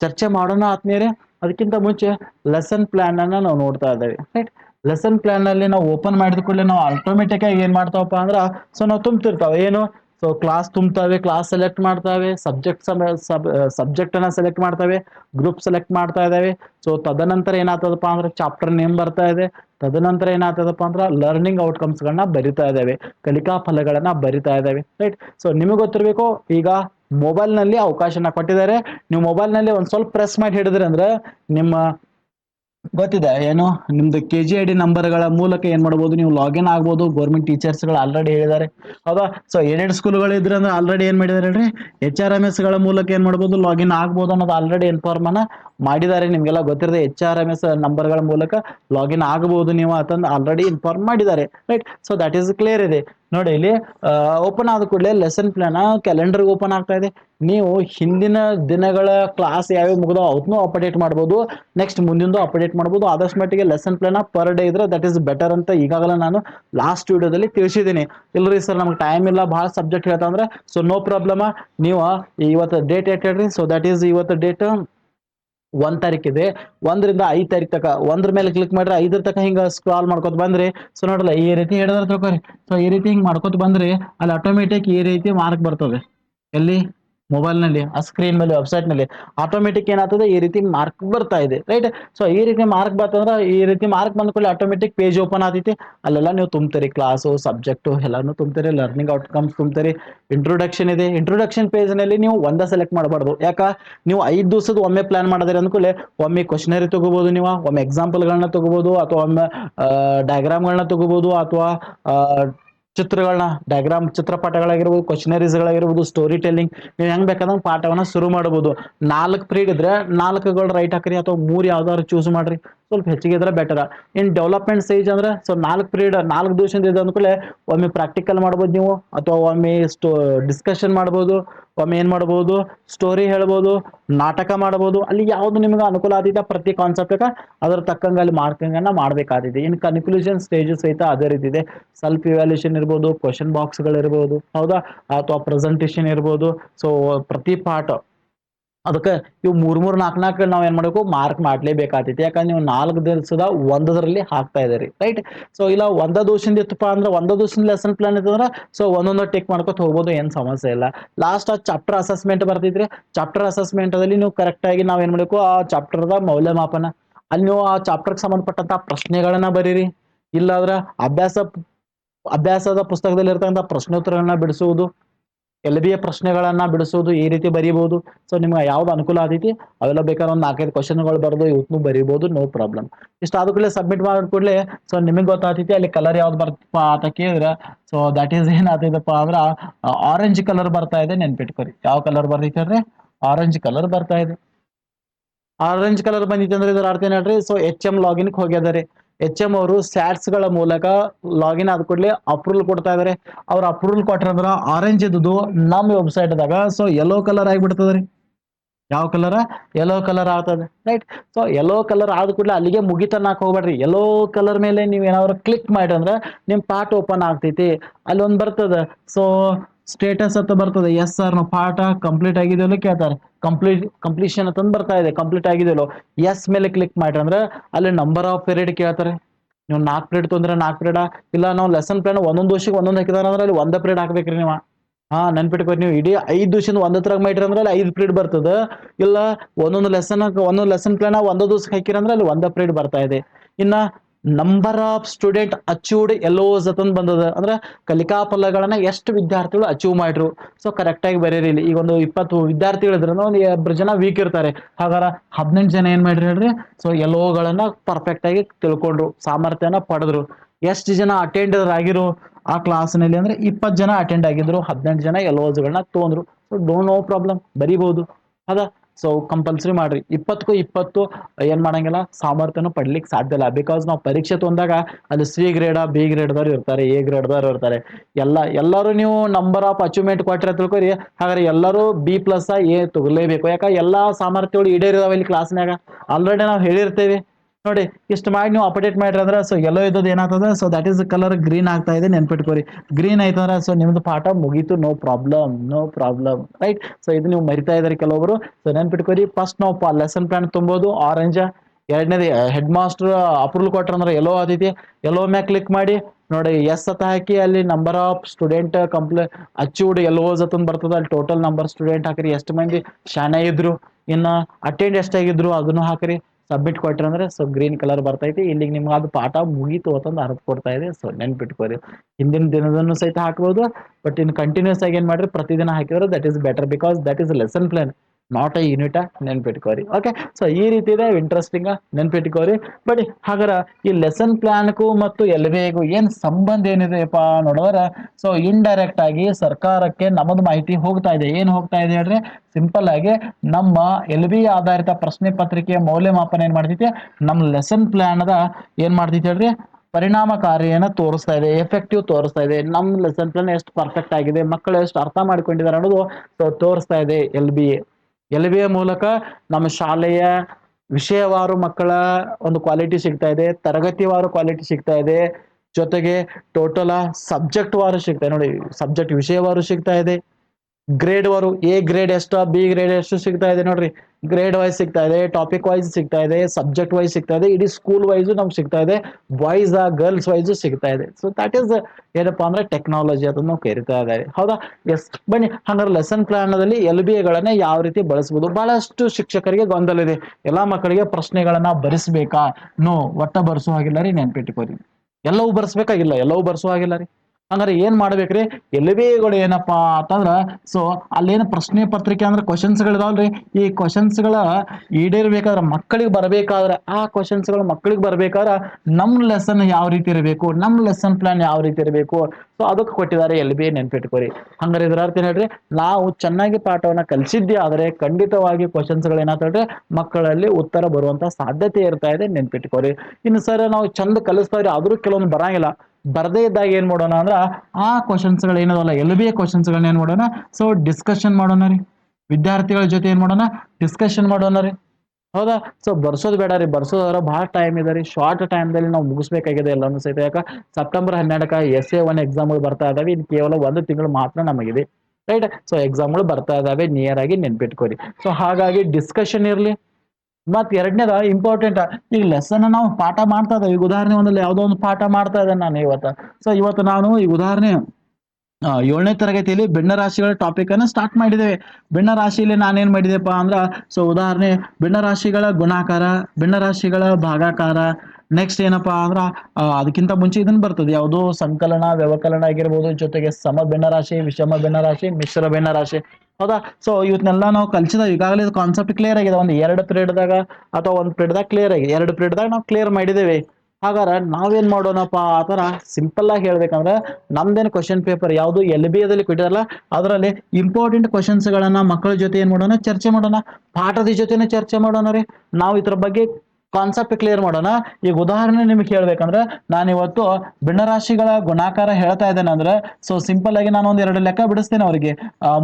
ಚರ್ಚೆ ಮಾಡೋಣ ಆತ್ಮೀಯರೇ. ಅದಕ್ಕಿಂತ ಮುಂಚೆ ಲೆಸನ್ ಪ್ಲಾನ್ ಅನ್ನ ನಾವು ನೋಡ್ತಾ ಇದ್ದೇವೆ ರೈಟ್ ಲೆಸನ್ ಪ್ಲಾನ್ ಅಲ್ಲಿ ನಾವು ಓಪನ್ ಮಾಡಿದ ಕೂಡಲೇ ನಾವು ಆಟೋಮೆಟಿಕ್ ಆಗಿ ಏನ್ ಮಾಡ್ತಾವಪ್ಪ ಅಂದ್ರ ಸೊ ನಾವು ತುಂಬ್ತಿರ್ತಾವೆ. ಏನು? ಸೊ ಕ್ಲಾಸ್ ತುಂಬ್ತಾವೆ ಕ್ಲಾಸ್ ಸೆಲೆಕ್ಟ್ ಮಾಡ್ತಾವೆ ಸಬ್ಜೆಕ್ಟ್ ಸಬ್ಜೆಕ್ಟ್ ಅನ್ನ ಸೆಲೆಕ್ಟ್ ಮಾಡ್ತಾವೆ ಗ್ರೂಪ್ ಸೆಲೆಕ್ಟ್ ಮಾಡ್ತಾ ಇದಾವೆ ಸೊ ತದನಂತರ ಏನಾಗ್ತದಪ್ಪ ಅಂದ್ರೆ ಚಾಪ್ಟರ್ ನೇಮ್ ಬರ್ತಾ ಇದೆ. ತದನಂತರ ಏನಾಗ್ತದಪ್ಪ ಅಂದ್ರೆ ಲರ್ನಿಂಗ್ ಔಟ್ಕಮ್ಸ್ ಗಳನ್ನ ಬರಿತಾ ಇದಾವೆ ಕಲಿಕಾ ಫಲಗಳನ್ನ ಬರಿತಾ ಇದಾವೆ ರೈಟ್ ಸೊ ನಿಮಗೆ ಗೊತ್ತಿರಬೇಕು, ಈಗ ಮೊಬೈಲ್ನಲ್ಲಿ ಅವಕಾಶನ ಕೊಟ್ಟಿದ್ದಾರೆ. ನೀವು ಮೊಬೈಲ್ನಲ್ಲಿ ಒಂದ್ ಸ್ವಲ್ಪ ಪ್ರೆಸ್ ಮಾಡಿ ಹಿಡಿದ್ರಿ ಅಂದ್ರೆ ನಿಮ್ಮ ಗೊತ್ತಿದೆ, ಏನು? ನಿಮ್ದು ಕೆ ಜಿ ಐ ಡಿ ನಂಬರ್ಗಳ ಮೂಲಕ ಏನ್ ಮಾಡ್ಬೋದು? ನೀವು ಲಾಗಿನ್ ಆಗ್ಬೋದು. ಗೌರ್ಮೆಂಟ್ ಟೀಚರ್ಸ್ಗಳು ಆಲ್ರೆಡಿ ಹೇಳಿದ್ದಾರೆ. ಹೌದಾ? ಸೊ ಏಡೆಡ್ ಸ್ಕೂಲ್ಗಳು ಇದ್ರೆ ಅಂದ್ರೆ ಆಲ್ರೆಡಿ ಏನ್ ಮಾಡಿದ್ದಾರೆ ಹೇಳ್ರಿ? ಎಚ್ ಆರ್ ಎಂ ಎಸ್ಗಳ ಮೂಲಕ ಏನ್ ಮಾಡ್ಬೋದು? ಲಾಗಿನ್ ಆಗ್ಬೋದು ಅನ್ನೋದು ಆಲ್ರೆಡಿ ಇನ್ಫಾರ್ಮ್ ಅನ್ನ ಮಾಡಿದ್ದಾರೆ. ನಿಮ್ಗೆಲ್ಲ ಗೊತ್ತಿರದೆ ಎಚ್ ಆರ್ ಎಂ ಎಸ್ ನಂಬರ್ಗಳ ಮೂಲಕ ಲಾಗಿನ್ ಆಗಬಹುದು ನೀವು ಅಂತಂದು ಆಲ್ರೆಡಿ ಇನ್ಫಾರ್ಮ್ ಮಾಡಿದ್ದಾರೆ. Right so that is clear ಇದೆ. ನೋಡಿ ಇಲ್ಲಿ ಓಪನ್ ಆದ ಕೂಡಲೇ ಲೆಸನ್ ಪ್ಲಾನ್ ಕ್ಯಾಲೆಂಡರ್ ಓಪನ್ ಆಗ್ತಾ ಇದೆ. ನೀವು ಹಿಂದಿನ ದಿನಗಳ ಕ್ಲಾಸ್ ಯಾವ್ಯಾವ ಮುಗಿದೋ ಅವತ್ತೂ ಅಪ್ಡೇಟ್ ಮಾಡ್ಬೋದು. ನೆಕ್ಸ್ಟ್ ಮುಂದಿಂದು ಅಪ್ಡೇಟ್ ಮಾಡ್ಬೋದು. ಆದಷ್ಟು ಮಟ್ಟಿಗೆ ಲೆಸನ್ ಪ್ಲಾನ್ ಪರ್ ಡೇ ಇದ್ರೆ ದಟ್ ಈಸ್ ಬೆಟರ್ ಅಂತ ಈಗಾಗಲೇ ನಾನು ಲಾಸ್ಟ್ ವಿಡಿಯೋದಲ್ಲಿ ತಿಳಿಸಿದ್ದೀನಿ. ಇಲ್ರಿ ಸರ್ ನಮ್ಗೆ ಟೈಮ್ ಇಲ್ಲ. ಭಾಳ ಸಬ್ಜೆಕ್ಟ್ ಹೇಳ್ತಾ ಅಂದ್ರೆ ಸೊ ನೋ ಪ್ರಾಬ್ಲಮ್ ನೀವು ಇವತ್ತು ಡೇಟ್ ಹೇಳ್ರಿ. ಸೊ ದಟ್ ಈಸ್ ಇವತ್ತು ಡೇಟ್ ಒಂದ್ ತಾರೀಕಿದೆ ಒಂದರಿಂದ ಐದ್ ತಾರೀಕು ತಕ, ಒಂದ್ರ ಮೇಲೆ ಕ್ಲಿಕ್ ಮಾಡ್ರೆ ಐದರ ತಕ ಹಿಂಗ ಸ್ಕ್ರಾಲ್ ಮಾಡ್ಕೊತ ಬಂದ್ರಿ ಸೊ ನೋಡಲ್ಲ, ಈ ರೀತಿ ಹೇಳಿದ್ರೆ ತಿಳ್ಕೊರಿ ಸೊ ಈ ರೀತಿ ಹಿಂಗ್ ಮಾಡ್ಕೊತ ಬಂದ್ರಿ, ಅಲ್ಲಿ ಆಟೋಮೆಟಿಕ್ ಈ ರೀತಿ ಮಾರ್ಕ್ ಬರ್ತದೆ. ಎಲ್ಲಿ? ಮೊಬೈಲ್ನಲ್ಲಿ, ಆ ಸ್ಕ್ರೀನ್ ಮೇಲೆ ವೆಬ್ಸೈಟ್ನಲ್ಲಿ ಆಟೋಮೆಟಿಕ್ ಏನಾಗ್ತದೆ? ಈ ರೀತಿ ಮಾರ್ಕ್ ಬರ್ತಾ ಇದೆ ರೈಟ್ ಸೊ ಈ ರೀತಿ ಮಾರ್ಕ್ ಬರ್ತಂದ್ರೆ ಈ ರೀತಿ ಮಾರ್ಕ್ ಬಂದ ಕೂಡ ಆಟೋಮೆಟಿಕ್ ಪೇಜ್ ಓಪನ್ ಆತೈತಿ. ಅಲ್ಲೆಲ್ಲ ನೀವು ತುಂಬ್ತೀರಿ ಕ್ಲಾಸು ಸಬ್ಜೆಕ್ಟು ಎಲ್ಲಾನು ತುಂಬ್ತೀರಿ ಲರ್ನಿಂಗ್ ಔಟ್ಕಮ್ಸ್ ತುಂಬ್ತೀರಿ. ಇಂಟ್ರೊಡಕ್ಷನ್ ಇದೆ. ಇಂಟ್ರೊಡಕ್ಷನ್ ಪೇಜ್ನಲ್ಲಿ ನೀವು ಒಂದ ಸೆಲೆಕ್ಟ್ ಮಾಡಬಾರ್ದು. ಯಾಕ? ನೀವು ಐದು ದಿವಸದ ಒಮ್ಮೆ ಪ್ಲಾನ್ ಮಾಡಿದ್ರೆ ಅಂದ್ಕೊಳ್ಳಿ ಒಮ್ಮೆ ಕ್ವಶನರಿ ತಗೋಬಹುದು ನೀವು, ಒಮ್ಮೆ ಎಕ್ಸಾಂಪಲ್ ಗಳನ್ನ ತಗೋಬಹುದು ಅಥವಾ ಒಮ್ಮೆ ಡಯಾಗ್ರಾಮ್ ಗಳನ್ನ ತಗೋಬಹುದು ಅಥವಾ ಚಿತ್ರಗಳನ್ನ ಡಯಾಗ್ರಾಮ್ ಚಿತ್ರಪಟಗಳಾಗಿರ್ಬೋದು ಕ್ವಶನರೀಸ್ ಗಳಾಗಿರ್ಬೋದು ಸ್ಟೋರಿ ಟೆಲ್ಲಿಂಗ್ ನೀವು ಹೆಂಗ್ ಬೇಕಾದಂಗೆ ಪಾಠವನ್ನ ಶುರು ಮಾಡಬಹುದು ನಾಲ್ಕು ಫ್ರೀ ಇದ್ರೆ ನಾಲ್ಕುಗಳು ರೈಟ್ ಹಾಕ್ರಿ ಅಥವಾ ಮೂರ್ ಯಾವ್ದಾದ್ರು ಚೂಸ್ ಮಾಡ್ರಿ. ಸ್ವಲ್ಪ ಹೆಚ್ಚಿಗೆ ಇದ್ರೆ ಬೆಟರ್ ಇನ್ ಡೆವಲಪ್ಮೆಂಟ್ ಸ್ಟೇಜ್ ಅಂದ್ರೆ ಸೊ ನಾಲ್ಕು ಪೀರಿಯಡ್ ನಾಲ್ಕು ದಿವಸದಿಂದ ಇದೆ ಅಂದ್ಕೂಲೆ ಒಮ್ಮೆ ಪ್ರಾಕ್ಟಿಕಲ್ ಮಾಡ್ಬೋದು ನೀವು, ಅಥವಾ ಒಮ್ಮೆ ಸ್ಟೋ ಡಿಸ್ಕಷನ್ ಮಾಡ್ಬೋದು, ಒಮ್ಮೆ ಏನು ಮಾಡ್ಬೋದು ಸ್ಟೋರಿ ಹೇಳ್ಬೋದು, ನಾಟಕ ಮಾಡ್ಬೋದು, ಅಲ್ಲಿ ಯಾವ್ದು ನಿಮ್ಗೆ ಅನುಕೂಲ ಆದಿದೆ ಪ್ರತಿ ಕಾನ್ಸೆಪ್ಟ್ ಅದ್ರ ತಕ್ಕಂಗೆ ಅಲ್ಲಿ ಮಾರ್ಕಿಂಗ್ ಅನ್ನ ಮಾಡ್ಬೇಕಾದಿದೆ ಇನ್ ಕನ್ಕ್ಲೂಷನ್ ಸ್ಟೇಜಸ್ ಸಹಿತ ಅದೇ ರೀತಿ ಇದೆ ಸೆಲ್ಫ್ ಇವ್ಯಾಲ್ಯೂಷನ್ ಇರ್ಬೋದು ಕ್ವಶನ್ ಬಾಕ್ಸ್ಗಳಿರ್ಬೋದು ಹೌದಾ? ಅಥವಾ ಪ್ರೆಸೆಂಟೇಷನ್ ಇರ್ಬೋದು. ಸೊ ಪ್ರತಿ ಪಾಠ ಅದಕ್ಕೆ ಇವು ಮೂರ್ ಮೂರ್ ನಾಲ್ಕು ನಾಲ್ಕು ನಾವ್ ಏನ್ ಮಾಡಬೇಕು? ಮಾರ್ಕ್ ಮಾಡ್ಲೇಬೇಕಾಗ್ತೈತಿ. ಯಾಕಂದ್ರೆ ನೀವು ನಾಲ್ಕು ದಿವಸದ ಒಂದರಲ್ಲಿ ಹಾಕ್ತಾ ಇದ್ದೀರಿ. ರೈಟ್ ಸೊ ಇಲ್ಲ ಒಂದ ದೋಷದಿಂದ ಇತ್ತಪ್ಪ ಅಂದ್ರೆ ಒಂದ ದೋಷದಿಂದ ಲೆಸನ್ ಪ್ಲಾನ್ ಇತ್ತಂದ್ರೆ ಸೊ ಒಂದೊಂದು ಟೆಕ್ ಮಾಡ್ಕೊತ ಹೋಗ್ಬೋದು, ಏನ್ ಸಮಸ್ಯೆ ಇಲ್ಲ. ಲಾಸ್ಟ್ ಆ ಚಾಪ್ಟರ್ ಅಸೆಸ್ಮೆಂಟ್ ಬರ್ತಿದ್ರೆ ಚಾಪ್ಟರ್ ಅಸೆಸ್ಮೆಂಟ್ ಅಲ್ಲಿ ನೀವು ಕರೆಕ್ಟ್ ಆಗಿ ನಾವ್ ಏನ್ ಮಾಡ್ಬೇಕು? ಆ ಚಾಪ್ಟರ್ದ ಮೌಲ್ಯಮಾಪನ. ಅಲ್ಲಿ ನೀವು ಆ ಚಾಪ್ಟರ್ಗೆ ಸಂಬಂಧಪಟ್ಟಂತ ಪ್ರಶ್ನೆಗಳನ್ನ ಬರೀರಿ. ಇಲ್ಲಾದ್ರ ಅಭ್ಯಾಸ, ಅಭ್ಯಾಸದ ಪುಸ್ತಕದಲ್ಲಿ ಇರ್ತಕ್ಕಂಥ ಪ್ರಶ್ನೋತ್ತರಗಳನ್ನ ಬಿಡಿಸುವುದು. ಎಲ್ ಬಿ ಎ ಪ್ರಶ್ನೆಗಳನ್ನ ಬಿಡಿಸೋದು ಈ ರೀತಿ ಬರೀಬಹುದು. ಸೊ ನಿಮ್ಗೆ ಯಾವ್ದು ಅನುಕೂಲ ಆದೈತಿ? ಅವೆಲ್ಲ ಬೇಕಾದ್ರೆ ಒಂದು ನಾಲ್ಕೈದು ಕ್ವಶನ್ಗಳು ಬರೆದು ಇವತ್ತು ಬರೀಬಹುದು ನೋ ಪ್ರಾಬ್ಲಮ್ ಇಷ್ಟ ಆದ ಕೂಡಲೇ ಸಬ್ಮಿಟ್ ಮಾಡಿದ ಕೂಡಲೇ ಸೊ ನಿಮಗೆ ಗೊತ್ತಾಗ್ತೈತಿ ಅಲ್ಲಿ ಕಲರ್ ಯಾವ್ದು ಬರ್ತಪ್ಪ ಅಂತ ಕೇಳಿದ್ರೆ ಸೊ ದಟ್ ಈಸ್ ಏನ್ ಆಗ್ತೈತಪ್ಪ ಅಂದ್ರ ಆರೆಂಜ್ ಕಲರ್ ಬರ್ತಾ ಇದೆ ನೆನ್ಪಿಟ್ಕೊರಿ. ಯಾವ ಕಲರ್ ಬರ್ತೈತೆ ಅಂದ್ರೆ ಆರೆಂಜ್ ಕಲರ್ ಬರ್ತಾ ಇದೆ. ಆರೆಂಜ್ ಕಲರ್ ಬಂದಿತ್ತು ಅಂದ್ರೆ ಇದರ ಅರ್ಥ ಏನ್ ಹೇಳ್ರಿ ಸೊ ಎಚ್ ಎಂ ಲಾಗಿನ್ ಹೋಗ್ಯದಾರೆ ಎಚ್ ಎಂ ಅವರು ಸ್ಯಾಟ್ಸ್ಗಳ ಮೂಲಕ ಲಾಗಿನ್ ಆದ ಕೂಡಲೇ ಅಪ್ರೂವಲ್ ಕೊಡ್ತಾ ಇದಾರೆ. ಅವ್ರ ಅಪ್ರೂವಲ್ ಕೊಟ್ರಂದ್ರ ಆರೆಂಜ್ ಇದ್ದು ನಮ್ಮ ವೆಬ್ಸೈಟ್ ದಾಗ ಸೊ ಯೆಲ್ಲೋ ಕಲರ್ ಆಗಿಬಿಡ್ತದ್ರಿ ಯಾವ ಕಲರ್ ಯೆಲ್ಲೋ ಕಲರ್ ಆಗ್ತದೆ ರೈಟ್ ಸೊ ಯೆಲ್ಲೋ ಕಲರ್ ಆದ ಕೂಡಲೇ ಅಲ್ಲಿಗೆ ಮುಗಿತನ ಹೋಗ್ಬೇಡ್ರಿ. ಯೆಲ್ಲೋ ಕಲರ್ ಮೇಲೆ ನೀವು ಏನಾದ್ರು ಕ್ಲಿಕ್ ಮಾಡಿ ಅಂದ್ರೆ ನಿಮ್ಮ ಪಾರ್ಟ್ ಓಪನ್ ಆಗ್ತೈತಿ. ಅಲ್ಲಿ ಬರ್ತದೆ. ಬರ್ತದ ಸೊ ಸ್ಟೇಟಸ್ ಅಂತ ಬರ್ತದೆ. ಎಸ್ ಆರ್ ನಾವು ಪಾಠ ಕಂಪ್ಲೀಟ್ ಆಗಿದೆಯಲ್ಲ ಕೇಳ್ತಾರೆ. ಕಂಪ್ಲೀಟ್ ಕಂಪ್ಲೀಷನ್ ಅಂತಂದು ಬರ್ತಾ ಇದೆ. ಕಂಪ್ಲೀಟ್ ಆಗಿದೆಯಲ್ಲೋ ಎಸ್ ಮೇಲೆ ಕ್ಲಿಕ್ ಮಾಡ್ರಿ ಅಂದ್ರೆ ಅಲ್ಲಿ ನಂಬರ್ ಆಫ್ ಪೀರಿಯಡ್ ಕೇಳ್ತಾರೆ. ನೀವು ನಾಲ್ಕು ಪೀರಿಯಡ್ ತೊಂದ್ರೆ ನಾಲ್ಕು ಪೀರಿಯಡ್ ಇಲ್ಲ, ನಾವು ಲೆಸನ್ ಪ್ಲಾನ್ ಒಂದೊಂದು ವರ್ಷಕ್ಕೆ ಒಂದೊಂದು ಹಾಕಿದಾರೆ ಅಂದ್ರೆ ಅಲ್ಲಿ ಒಂದೇ ಪೀರಿಯಡ್ ಹಾಕ್ಬೇಕ್ರಿ ನೀವು. ಹಾ ನೆನ್ಪಿಟ್ಕೋ ನೀವು. ಇಡೀ ಐದು ದಿವಸದಿಂದ ಒಂದತ್ರಾಗ ಮಾಡಿರಿ ಅಂದ್ರೆ ಅಲ್ಲಿ ಐದು ಪೀರಿಯಡ್ ಬರ್ತದೆ. ಇಲ್ಲ, ಒಂದೊಂದು ಲೆಸನ್ ಒಂದೊಂದು ಲೆಸನ್ ಪ್ಲಾನ್ ಒಂದೊಂದು ದಿವಸಕ್ಕೆ ಹಾಕಿರಂದ್ರೆ ಅಲ್ಲಿ ಒಂದೇ ಪೀರಿಯಡ್ ಬರ್ತಾ ಇದೆ. ಇನ್ನ number of student achieved LOs ಅಂತಂದು ಬಂದದ ಅಂದ್ರೆ ಕಲಿಕಾ ಫಲಗಳನ್ನ ಎಷ್ಟು ವಿದ್ಯಾರ್ಥಿಗಳು ಅಚೀವ್ ಮಾಡಿದ್ರು ಸೊ ಕರೆಕ್ಟ್ ಆಗಿ ಬರೀರಿ ಈಗ ಒಂದು ಇಪ್ಪತ್ತು ವಿದ್ಯಾರ್ಥಿಗಳು ಇದ್ರೆ ಒಂದು ಇಬ್ಬರು ಜನ ವೀಕ್ ಇರ್ತಾರೆ ಹಾಗಾರ ಹದಿನೆಂಟು ಜನ ಏನ್ ಮಾಡ್ರಿ ಹೇಳ್ರಿ ಸೊ ಪರ್ಫೆಕ್ಟ್ ಆಗಿ ತಿಳ್ಕೊಂಡ್ರು ಸಾಮರ್ಥ್ಯನ ಪಡೆದ್ರು ಎಷ್ಟು ಜನ ಅಟೆಂಡರ್ ಆಗಿರು ಆ ಕ್ಲಾಸ್ನಲ್ಲಿ ಅಂದ್ರೆ ಇಪ್ಪತ್ತು ಜನ ಅಟೆಂಡ್ ಆಗಿದ್ರು ಹದಿನೆಂಟು ಜನ ಎಲ್ಒಸ್ಗಳನ್ನ ತೊಗೊಂಡ್ರು ಸೊ ಡೋ ನೋ ಪ್ರಾಬ್ಲಮ್ ಬರಿಬಹುದು ಹೌದಾ ಸೊ ಕಂಪಲ್ಸರಿ ಮಾಡ್ರಿ. ಇಪ್ಪತ್ತಕ್ಕೂ ಇಪ್ಪತ್ತು ಏನು ಮಾಡಂಗಿಲ್ಲ, ಸಾಮರ್ಥ್ಯನೂ ಪಡ್ಲಿಕ್ಕೆ ಸಾಧ್ಯ ಇಲ್ಲ. ಬಿಕಾಸ್ ನಾವು ಪರೀಕ್ಷೆ ತೊಂದಾಗ ಅಲ್ಲಿ ಸಿ ಗ್ರೇಡ ಬಿ ಗ್ರೇಡ್ದವ್ರು ಇರ್ತಾರೆ, ಎ ಗ್ರೇಡ್ದವ್ರು ಇರ್ತಾರೆ. ಎಲ್ಲ, ಎಲ್ಲರೂ ನೀವು ನಂಬರ್ ಆಫ್ ಅಚೀವ್ಮೆಂಟ್ ಕೊಟ್ಟಿರ ತಿಳ್ಕೊರಿ. ಹಾಗಾದ್ರೆ ಎಲ್ಲರೂ ಬಿ ಪ್ಲಸ್ ಎ ತಗೊಲೇಬೇಕು ಯಾಕೆ? ಎಲ್ಲ ಸಾಮರ್ಥ್ಯಗಳು ಈಡೇರಿದಾವೆ ಇಲ್ಲಿ ಕ್ಲಾಸ್ನಾಗ ಆಲ್ರೆಡಿ ನಾವು ಹೇಳಿರ್ತೇವೆ. ನೋಡಿ, ಇಷ್ಟು ಮಾಡಿ ನೀವು ಅಪ್ಡೇಟ್ ಮಾಡ್ರಿ ಅಂದ್ರೆ ಸೊ ಎಲ್ಲೋ ಇದ್ದದ್ದು ಏನಾಗ್ತದೆ? So that is colour green ಆಗ್ತಾ ಇದೆ, ನೆನ್ಪಿಟ್ಕೋರಿ. ಗ್ರೀನ್ ಆಯ್ತಂದ್ರೆ ಸೊ ನಿಮ್ದು ಪಾಠ ಮುಗೀತು no problem no problem right so ಇದು ನೀವು ಮರಿತಾ ಇದಾರೆ ಕೆಲವೊಬ್ರು. ಸೊ ನೆನ್ಪಿಟ್ಕೋರಿ ಫಸ್ಟ್ ನಾವು ಲೆಸನ್ ಪ್ಲಾನ್ ತುಂಬೋದು ಆರೆಂಜ್ ಎರಡನೇದು ಹೆಡ್ ಮಾಸ್ಟರ್ ಅಪ್ರೂವಲ್ ಕೊಟ್ರ ಅಂದ್ರೆ ಎಲ್ಲೋ ಆದೈತಿ. ಎಲ್ಲೋ ಮ್ಯಾಗ ಕ್ಲಿಕ್ ಮಾಡಿ, ನೋಡಿ ಎಸ್ ಅಂತ ಹಾಕಿ, ಅಲ್ಲಿ ನಂಬರ್ ಆಫ್ ಸ್ಟೂಡೆಂಟ್ ಕಂಪ್ಲೇ ಅಚೀವ್ಡ್ ಎಲ್ಲೋಸ್ ಅಂತ ಬರ್ತದೆ, ಅಲ್ಲಿ ಟೋಟಲ್ ನಂಬರ್ ಸ್ಟೂಡೆಂಟ್ ಹಾಕ್ರಿ. ಎಷ್ಟು ಮಂದಿ ಶಾನೆ ಇದ್ರು, ಇನ್ನ ಅಟೆಂಡ್ ಎಷ್ಟಾಗಿದ್ರು ಅದನ್ನು ಹಾಕ್ರಿ. ಸಬ್ಮಿಟ್ ಕೊಟ್ರಿ ಅಂದ್ರೆ ಸೊ ಗ್ರೀನ್ ಕಲರ್ ಬರ್ತೈತಿ. ಇಲ್ಲಿಗೆ ನಿಮ್ಗೆ ಅದು ಪಾಠ ಮುಗೀತು ಅಂತಂದು ಅರ್ಥ ಕೊಡ್ತಾ ಇದೆ. ಸೊ ನೆನ್ಪಿಟ್ಕೋರಿ. ಹಿಂದಿನ ದಿನದನ್ನು ಸಹಿತ ಹಾಕ್ಬೋದು ಬಟ್ ಇನ್ ಕಂಟಿನ್ಯೂಸ್ ಆಗಿ ಏನ್ ಮಾಡ್ರಿ? ಪ್ರತಿದಿನ ಹಾಕಿದ್ರೆ that is better because that is lesson plan not a unit ನೆನ್ಪಿಟ್ಕೋರಿ. Okay so ಈ ರೀತಿ ಇದೆ. ಇಂಟ್ರೆಸ್ಟಿಂಗ್ ನೆನ್ಪಿಟ್ಕೋರಿ. ಬಟ್ ಹಾಗಾದ್ರೆ ಈ ಲೆಸನ್ ಪ್ಲಾನ್ಗೂ ಮತ್ತು ಎಲ್ ವಿಗೂ ಏನು ಸಂಬಂಧ ಏನಿದೆಯಪ್ಪ ನೋಡಿದ್ರೆ ಸೊ ಇಂಡೈರೆಕ್ಟ್ ಆಗಿ ಸರ್ಕಾರಕ್ಕೆ ನಮ್ಮದು ಮಾಹಿತಿ ಹೋಗ್ತಾ ಇದೆ. ಏನು ಹೋಗ್ತಾ ಇದೆ ಹೇಳ್ರಿ? ಸಿಂಪಲ್ ಆಗಿ ನಮ್ಮ ಎಲ್ ಬಿ ಆಧಾರಿತ ಪ್ರಶ್ನೆ ಪತ್ರಿಕೆಯ ಮೌಲ್ಯಮಾಪನ ಏನ್ ಮಾಡ್ತೈತಿ? ನಮ್ಮ ಲೆಸನ್ ಪ್ಲಾನ್ ಅದ ಏನ್ ಮಾಡ್ತೈತಿ ಹೇಳ್ರಿ? ಪರಿಣಾಮಕಾರಿಯನ್ನು ತೋರಿಸ್ತಾ ಇದೆ. ಎಫೆಕ್ಟಿವ್ ತೋರಿಸ್ತಾ ಇದೆ. ನಮ್ಮ ಲೆಸನ್ ಪ್ಲಾನ್ ಎಷ್ಟು ಪರ್ಫೆಕ್ಟ್ ಆಗಿದೆ? ಮಕ್ಕಳು ಎಷ್ಟು ಅರ್ಥ ಮಾಡ್ಕೊಂಡಿದ್ದಾರೆ ಅನ್ನೋದು ತೋರಿಸ್ತಾ ಇದೆ ಎಲ್ ಬಿ ಎಲ್ ಬಿ ಮೂಲಕ ನಮ್ಮ ಶಾಲೆಯ ವಿಷಯವಾರು ಮಕ್ಕಳ ಒಂದು ಕ್ವಾಲಿಟಿ ಸಿಗ್ತಾ ಇದೆ, ತರಗತಿವಾರು ಕ್ವಾಲಿಟಿ ಸಿಗ್ತಾ ಇದೆ, ಜೊತೆಗೆ ಟೋಟಲ್ ಸಬ್ಜೆಕ್ಟ್ ವಾರು ಸಿಗ್ತಾ ನೋಡಿ ಸಬ್ಜೆಕ್ಟ್ ವಿಷಯವಾರು ಸಿಗ್ತಾ ಇದೆ. ಗ್ರೇಡ್ ವಾರು ಎ ಗ್ರೇಡ್ ಎಷ್ಟು ಬಿ ಗ್ರೇಡ್ ಎಷ್ಟು ಸಿಗ್ತಾ ಇದೆ ನೋಡ್ರಿ. ಗ್ರೇಡ್ ವೈಸ್ ಸಿಗ್ತಾ ಇದೆ ಟಾಪಿಕ್ ವೈಸ್ ಸಿಗ್ತಾ ಇದೆ ಸಬ್ಜೆಕ್ಟ್ ವೈಸ್ ಸಿಗ್ತಾ ಇದೆ, ಇಡೀ ಸ್ಕೂಲ್ ವೈಸ್ ನಮ್ಗೆ ಸಿಗ್ತಾ ಇದೆ ಬಾಯ್ಸ್ ಗರ್ಲ್ಸ್ ವೈಸ್ ಸಿಗ್ತಾ ಇದೆ. ಸೊ ದಟ್ ಈಸ್ ಏನಪ್ಪಾ ಅಂದ್ರೆ ಟೆಕ್ನಾಲಜಿ ಅದನ್ನು ಕರಿತಾ ಇದ್ದಾರೆ ಹೌದಾ? ಎಸ್ ಬನ್ನಿ ಹಂಗಾರೆ ಲೆಸನ್ ಪ್ಲಾನದಲ್ಲಿ ಎಲ್ ಬಿ ಎಗಳನ್ನ ಯಾವ ರೀತಿ ಬಳಸಬಹುದು ಬಹಳಷ್ಟು ಶಿಕ್ಷಕರಿಗೆ ಗೊಂದಲ ಇದೆ. ಎಲ್ಲಾ ಮಕ್ಕಳಿಗೆ ಪ್ರಶ್ನೆಗಳನ್ನ ಬರಿಸ್ಬೇಕಾ? ನೋ ಒಟ್ಟ ಬರ್ಸೋ ಹಾಗಿಲ್ಲ ರೀ, ನೆನ್ಪಿಟ್ಕೋರಿ. ಎಲ್ಲವೂ ಬರ್ಸ್ಬೇಕಾಗಿಲ್ಲ, ಎಲ್ಲವೂ ಬರ್ಸೋ ಹಾಗಿಲ್ಲ ರೀ. ಹಂಗಾರೆ ಏನ್ ಮಾಡ್ಬೇಕ್ರಿ? ಎಲ್ಗಳು ಏನಪ್ಪಾ ಅಂತಂದ್ರ ಸೊ ಅಲ್ಲೇನು ಪ್ರಶ್ನೆ ಪತ್ರಿಕೆ ಅಂದ್ರೆ ಕ್ವಶನ್ಸ್ ಗಳಿದಾವಲ್ರಿ. ಈ ಕ್ವಶನ್ಸ್ಗಳ ಈಡೇರ್ಬೇಕಾದ್ರೆ ಮಕ್ಕಳಿಗೆ ಬರಬೇಕಾದ್ರೆ, ಆ ಕ್ವಶನ್ಸ್ಗಳು ಮಕ್ಕಳಿಗೆ ಬರ್ಬೇಕಾದ್ರೆ ನಮ್ಮ ಲೆಸನ್ ಯಾವ ರೀತಿ ಇರಬೇಕು ನಮ್ಮ ಲೆಸನ್ ಪ್ಲಾನ್ ಯಾವ ರೀತಿ ಇರಬೇಕು. ಸೊ ಅದಕ್ಕೆ ಕೊಟ್ಟಿದ್ದಾರೆ ಎಲ್ ಬಿ ನೆನ್ಪಿಟ್ಕೋರಿ. ಹಂಗಾರೆ ಇದರ ಅರ್ಥ ಹೇಳ್ರಿ, ನಾವು ಚೆನ್ನಾಗಿ ಪಾಠವನ್ನ ಕಲಿಸಿದ್ದೆ ಆದರೆ ಖಂಡಿತವಾಗಿ ಕ್ವಶನ್ಸ್ಗಳು ಏನಾಗ್ತದೆ ಮಕ್ಕಳಲ್ಲಿ ಉತ್ತರ ಬರುವಂತ ಸಾಧ್ಯತೆ ಇರ್ತಾ ಇದೆ ನೆನ್ಪಿಟ್ಕೋರಿ. ಇನ್ನು ಸರ್ ನಾವು ಚಂದ ಕಲಿಸ್ತಾವ್ರಿ ಆದ್ರೂ ಕೆಲವೊಂದು ಬರಂಗಿಲ್ಲ. ಬರ್ದೇ ಇದ್ದಾಗ ಏನ್ ಮಾಡೋಣ ಅಂದ್ರ ಆ ಕ್ವಶನ್ಸ್ಗಳು ಏನದಲ್ಲ ಎಲ್ ಬಿ ಎ ಗಳನ್ನ ಏನ್ ಮಾಡೋಣ? ಸೊ ಡಿಸ್ಕಷನ್ ಮಾಡೋಣ ರೀ. ವಿದ್ಯಾರ್ಥಿಗಳ ಜೊತೆ ಏನ್ ಮಾಡೋಣ? ಡಿಸ್ಕಷನ್ ಮಾಡೋಣ ರೀ. ಹೌದಾ? ಸೊ ಬರ್ಸೋದು ಬೇಡ ರೀ. ಬರ್ಸೋದ್ರ ಬಹಳ ಟೈಮ್ ಇದೆ ರೀ. ಶಾರ್ಟ್ ಟೈಮ್ದಲ್ಲಿ ನಾವು ಮುಗಿಸ್ಬೇಕಾಗಿದೆ ಎಲ್ಲಾನು ಸಹಿತ. ಯಾಕ? ಸೆಪ್ಟೆಂಬರ್ ಹನ್ನೆರಡಕ್ಕ ಎಸ್ ಎ ಒನ್ ಎಕ್ಸಾಮ್ಗಳು ಬರ್ತಾ ಇದಾವೆ. ಇನ್ನು ಕೇವಲ ಒಂದು ತಿಂಗಳು ಮಾತ್ರ ನಮಗಿದೆ. ರೈಟ್ ಸೊ ಎಕ್ಸಾಮ್ಗಳು ಬರ್ತಾ ಇದಾವೆ. ನಿಯರ್ ಆಗಿ ನೆನ್ಪಿಟ್ಕೋರಿ. ಸೊ ಹಾಗಾಗಿ ಡಿಸ್ಕಷನ್ ಇರ್ಲಿ. ಮತ್ ಎರಡನೇದ ಇಂಪಾರ್ಟೆಂಟ್ ಈಗ ಲೆಸನ್ ನಾವು ಪಾಠ ಮಾಡ್ತಾ ಇದ್ದೇವೆ. ಈಗ ಉದಾಹರಣೆ ಒಂದಲ್ಲಿ ಯಾವುದೋ ಒಂದು ಪಾಠ ಮಾಡ್ತಾ ಇದ್ದೇನೆ ನಾನು ಇವತ್ತು. ಸೊ ಇವತ್ತು ನಾನು ಈಗ ಉದಾಹರಣೆ ಏಳನೇ ತರಗತಿಯಲ್ಲಿ ಬೆಣ್ಣ ರಾಶಿಗಳ ಟಾಪಿಕ್ ಅನ್ನ ಸ್ಟಾರ್ಟ್ ಮಾಡಿದ್ದೇವೆ. ಬೆಣ್ಣ ರಾಶಿಯಲ್ಲಿ ನಾನೇನ್ ಮಾಡಿದೆಪ್ಪ ಅಂದ್ರ ಸೊ ಉದಾಹರಣೆ ಬೆಣ್ಣ ರಾಶಿಗಳ ಗುಣಾಕಾರ ಬೆಣ್ಣ ರಾಶಿಗಳ ಭಾಗಾಕಾರ. ನೆಕ್ಸ್ಟ್ ಏನಪ್ಪಾ ಅಂದ್ರ ಅದಕ್ಕಿಂತ ಮುಂಚೆ ಇದನ್ನ ಬರ್ತದೆ. ಯಾವುದೋ ಸಂಕಲನ, ವ್ಯವಕಲನ ಆಗಿರ್ಬೋದು, ಜೊತೆಗೆ ಸಮ ಬೆಣ್ಣ ರಾಶಿ, ವಿಷಮ ಬೆಣ್ಣ ರಾಶಿ, ಮಿಶ್ರ ಬೆಣ್ಣ ರಾಶಿ. ಹೌದಾ? ಸೊ ಇವತ್ನೆಲ್ಲ ನಾವು ಕಲ್ಸಿದ ಈಗಾಗಲೇ ಕಾನ್ಸೆಪ್ಟ್ ಕ್ಲಿಯರ್ ಆಗಿದೆ. ಒಂದು ಎರಡು ದಾಗ ಅಥವಾ ಒಂದು ದಾಗ ಕ್ಲಿಯರ್ ಆಗಿದೆ. ಎರಡು ಪ್ರೀಡ್ದಾಗ ನಾವು ಕ್ಲಿಯರ್ ಮಾಡಿದ್ದೇವೆ ಹಾಗಾದ್ರೆ ನಾವೇನ್ ಮಾಡೋಣಪ್ಪ? ಆ ಥರ ಸಿಂಪಲ್ ಆಗಿ ಹೇಳ್ಬೇಕಂದ್ರೆ ನಮ್ದೇನು ಕ್ವಶನ್ ಪೇಪರ್ ಯಾವುದು ಎಲ್ ಬಿ ಎದಲ್ಲಿ ಕೊಟ್ಟಿರಲ್ಲ, ಅದರಲ್ಲಿ ಇಂಪಾರ್ಟೆಂಟ್ ಕ್ವಶನ್ಸ್ಗಳನ್ನ ಮಕ್ಕಳ ಜೊತೆ ಏನು ಮಾಡೋಣ? ಚರ್ಚೆ ಮಾಡೋಣ. ಪಾಠದ ಜೊತೆನೇ ಚರ್ಚೆ ಮಾಡೋಣ ರೀ. ನಾವು ಇದ್ರ ಬಗ್ಗೆ ಕಾನ್ಸೆಪ್ಟ್ ಕ್ಲಿಯರ್ ಮಾಡೋಣ. ಈಗ ಉದಾಹರಣೆ ನಿಮ್ಗೆ ಹೇಳ್ಬೇಕಂದ್ರೆ ನಾನು ಇವತ್ತು ಭಿನ್ನರಾಶಿಗಳ ಗುಣಾಕಾರ ಹೇಳ್ತಾ ಇದ್ದೇನೆ ಅಂದ್ರೆ ಸೊ ಸಿಂಪಲ್ ಆಗಿ ನಾನು ಒಂದ್ ಎರಡು ಲೆಕ್ಕ ಬಿಡಿಸ್ತೇನೆ ಅವರಿಗೆ.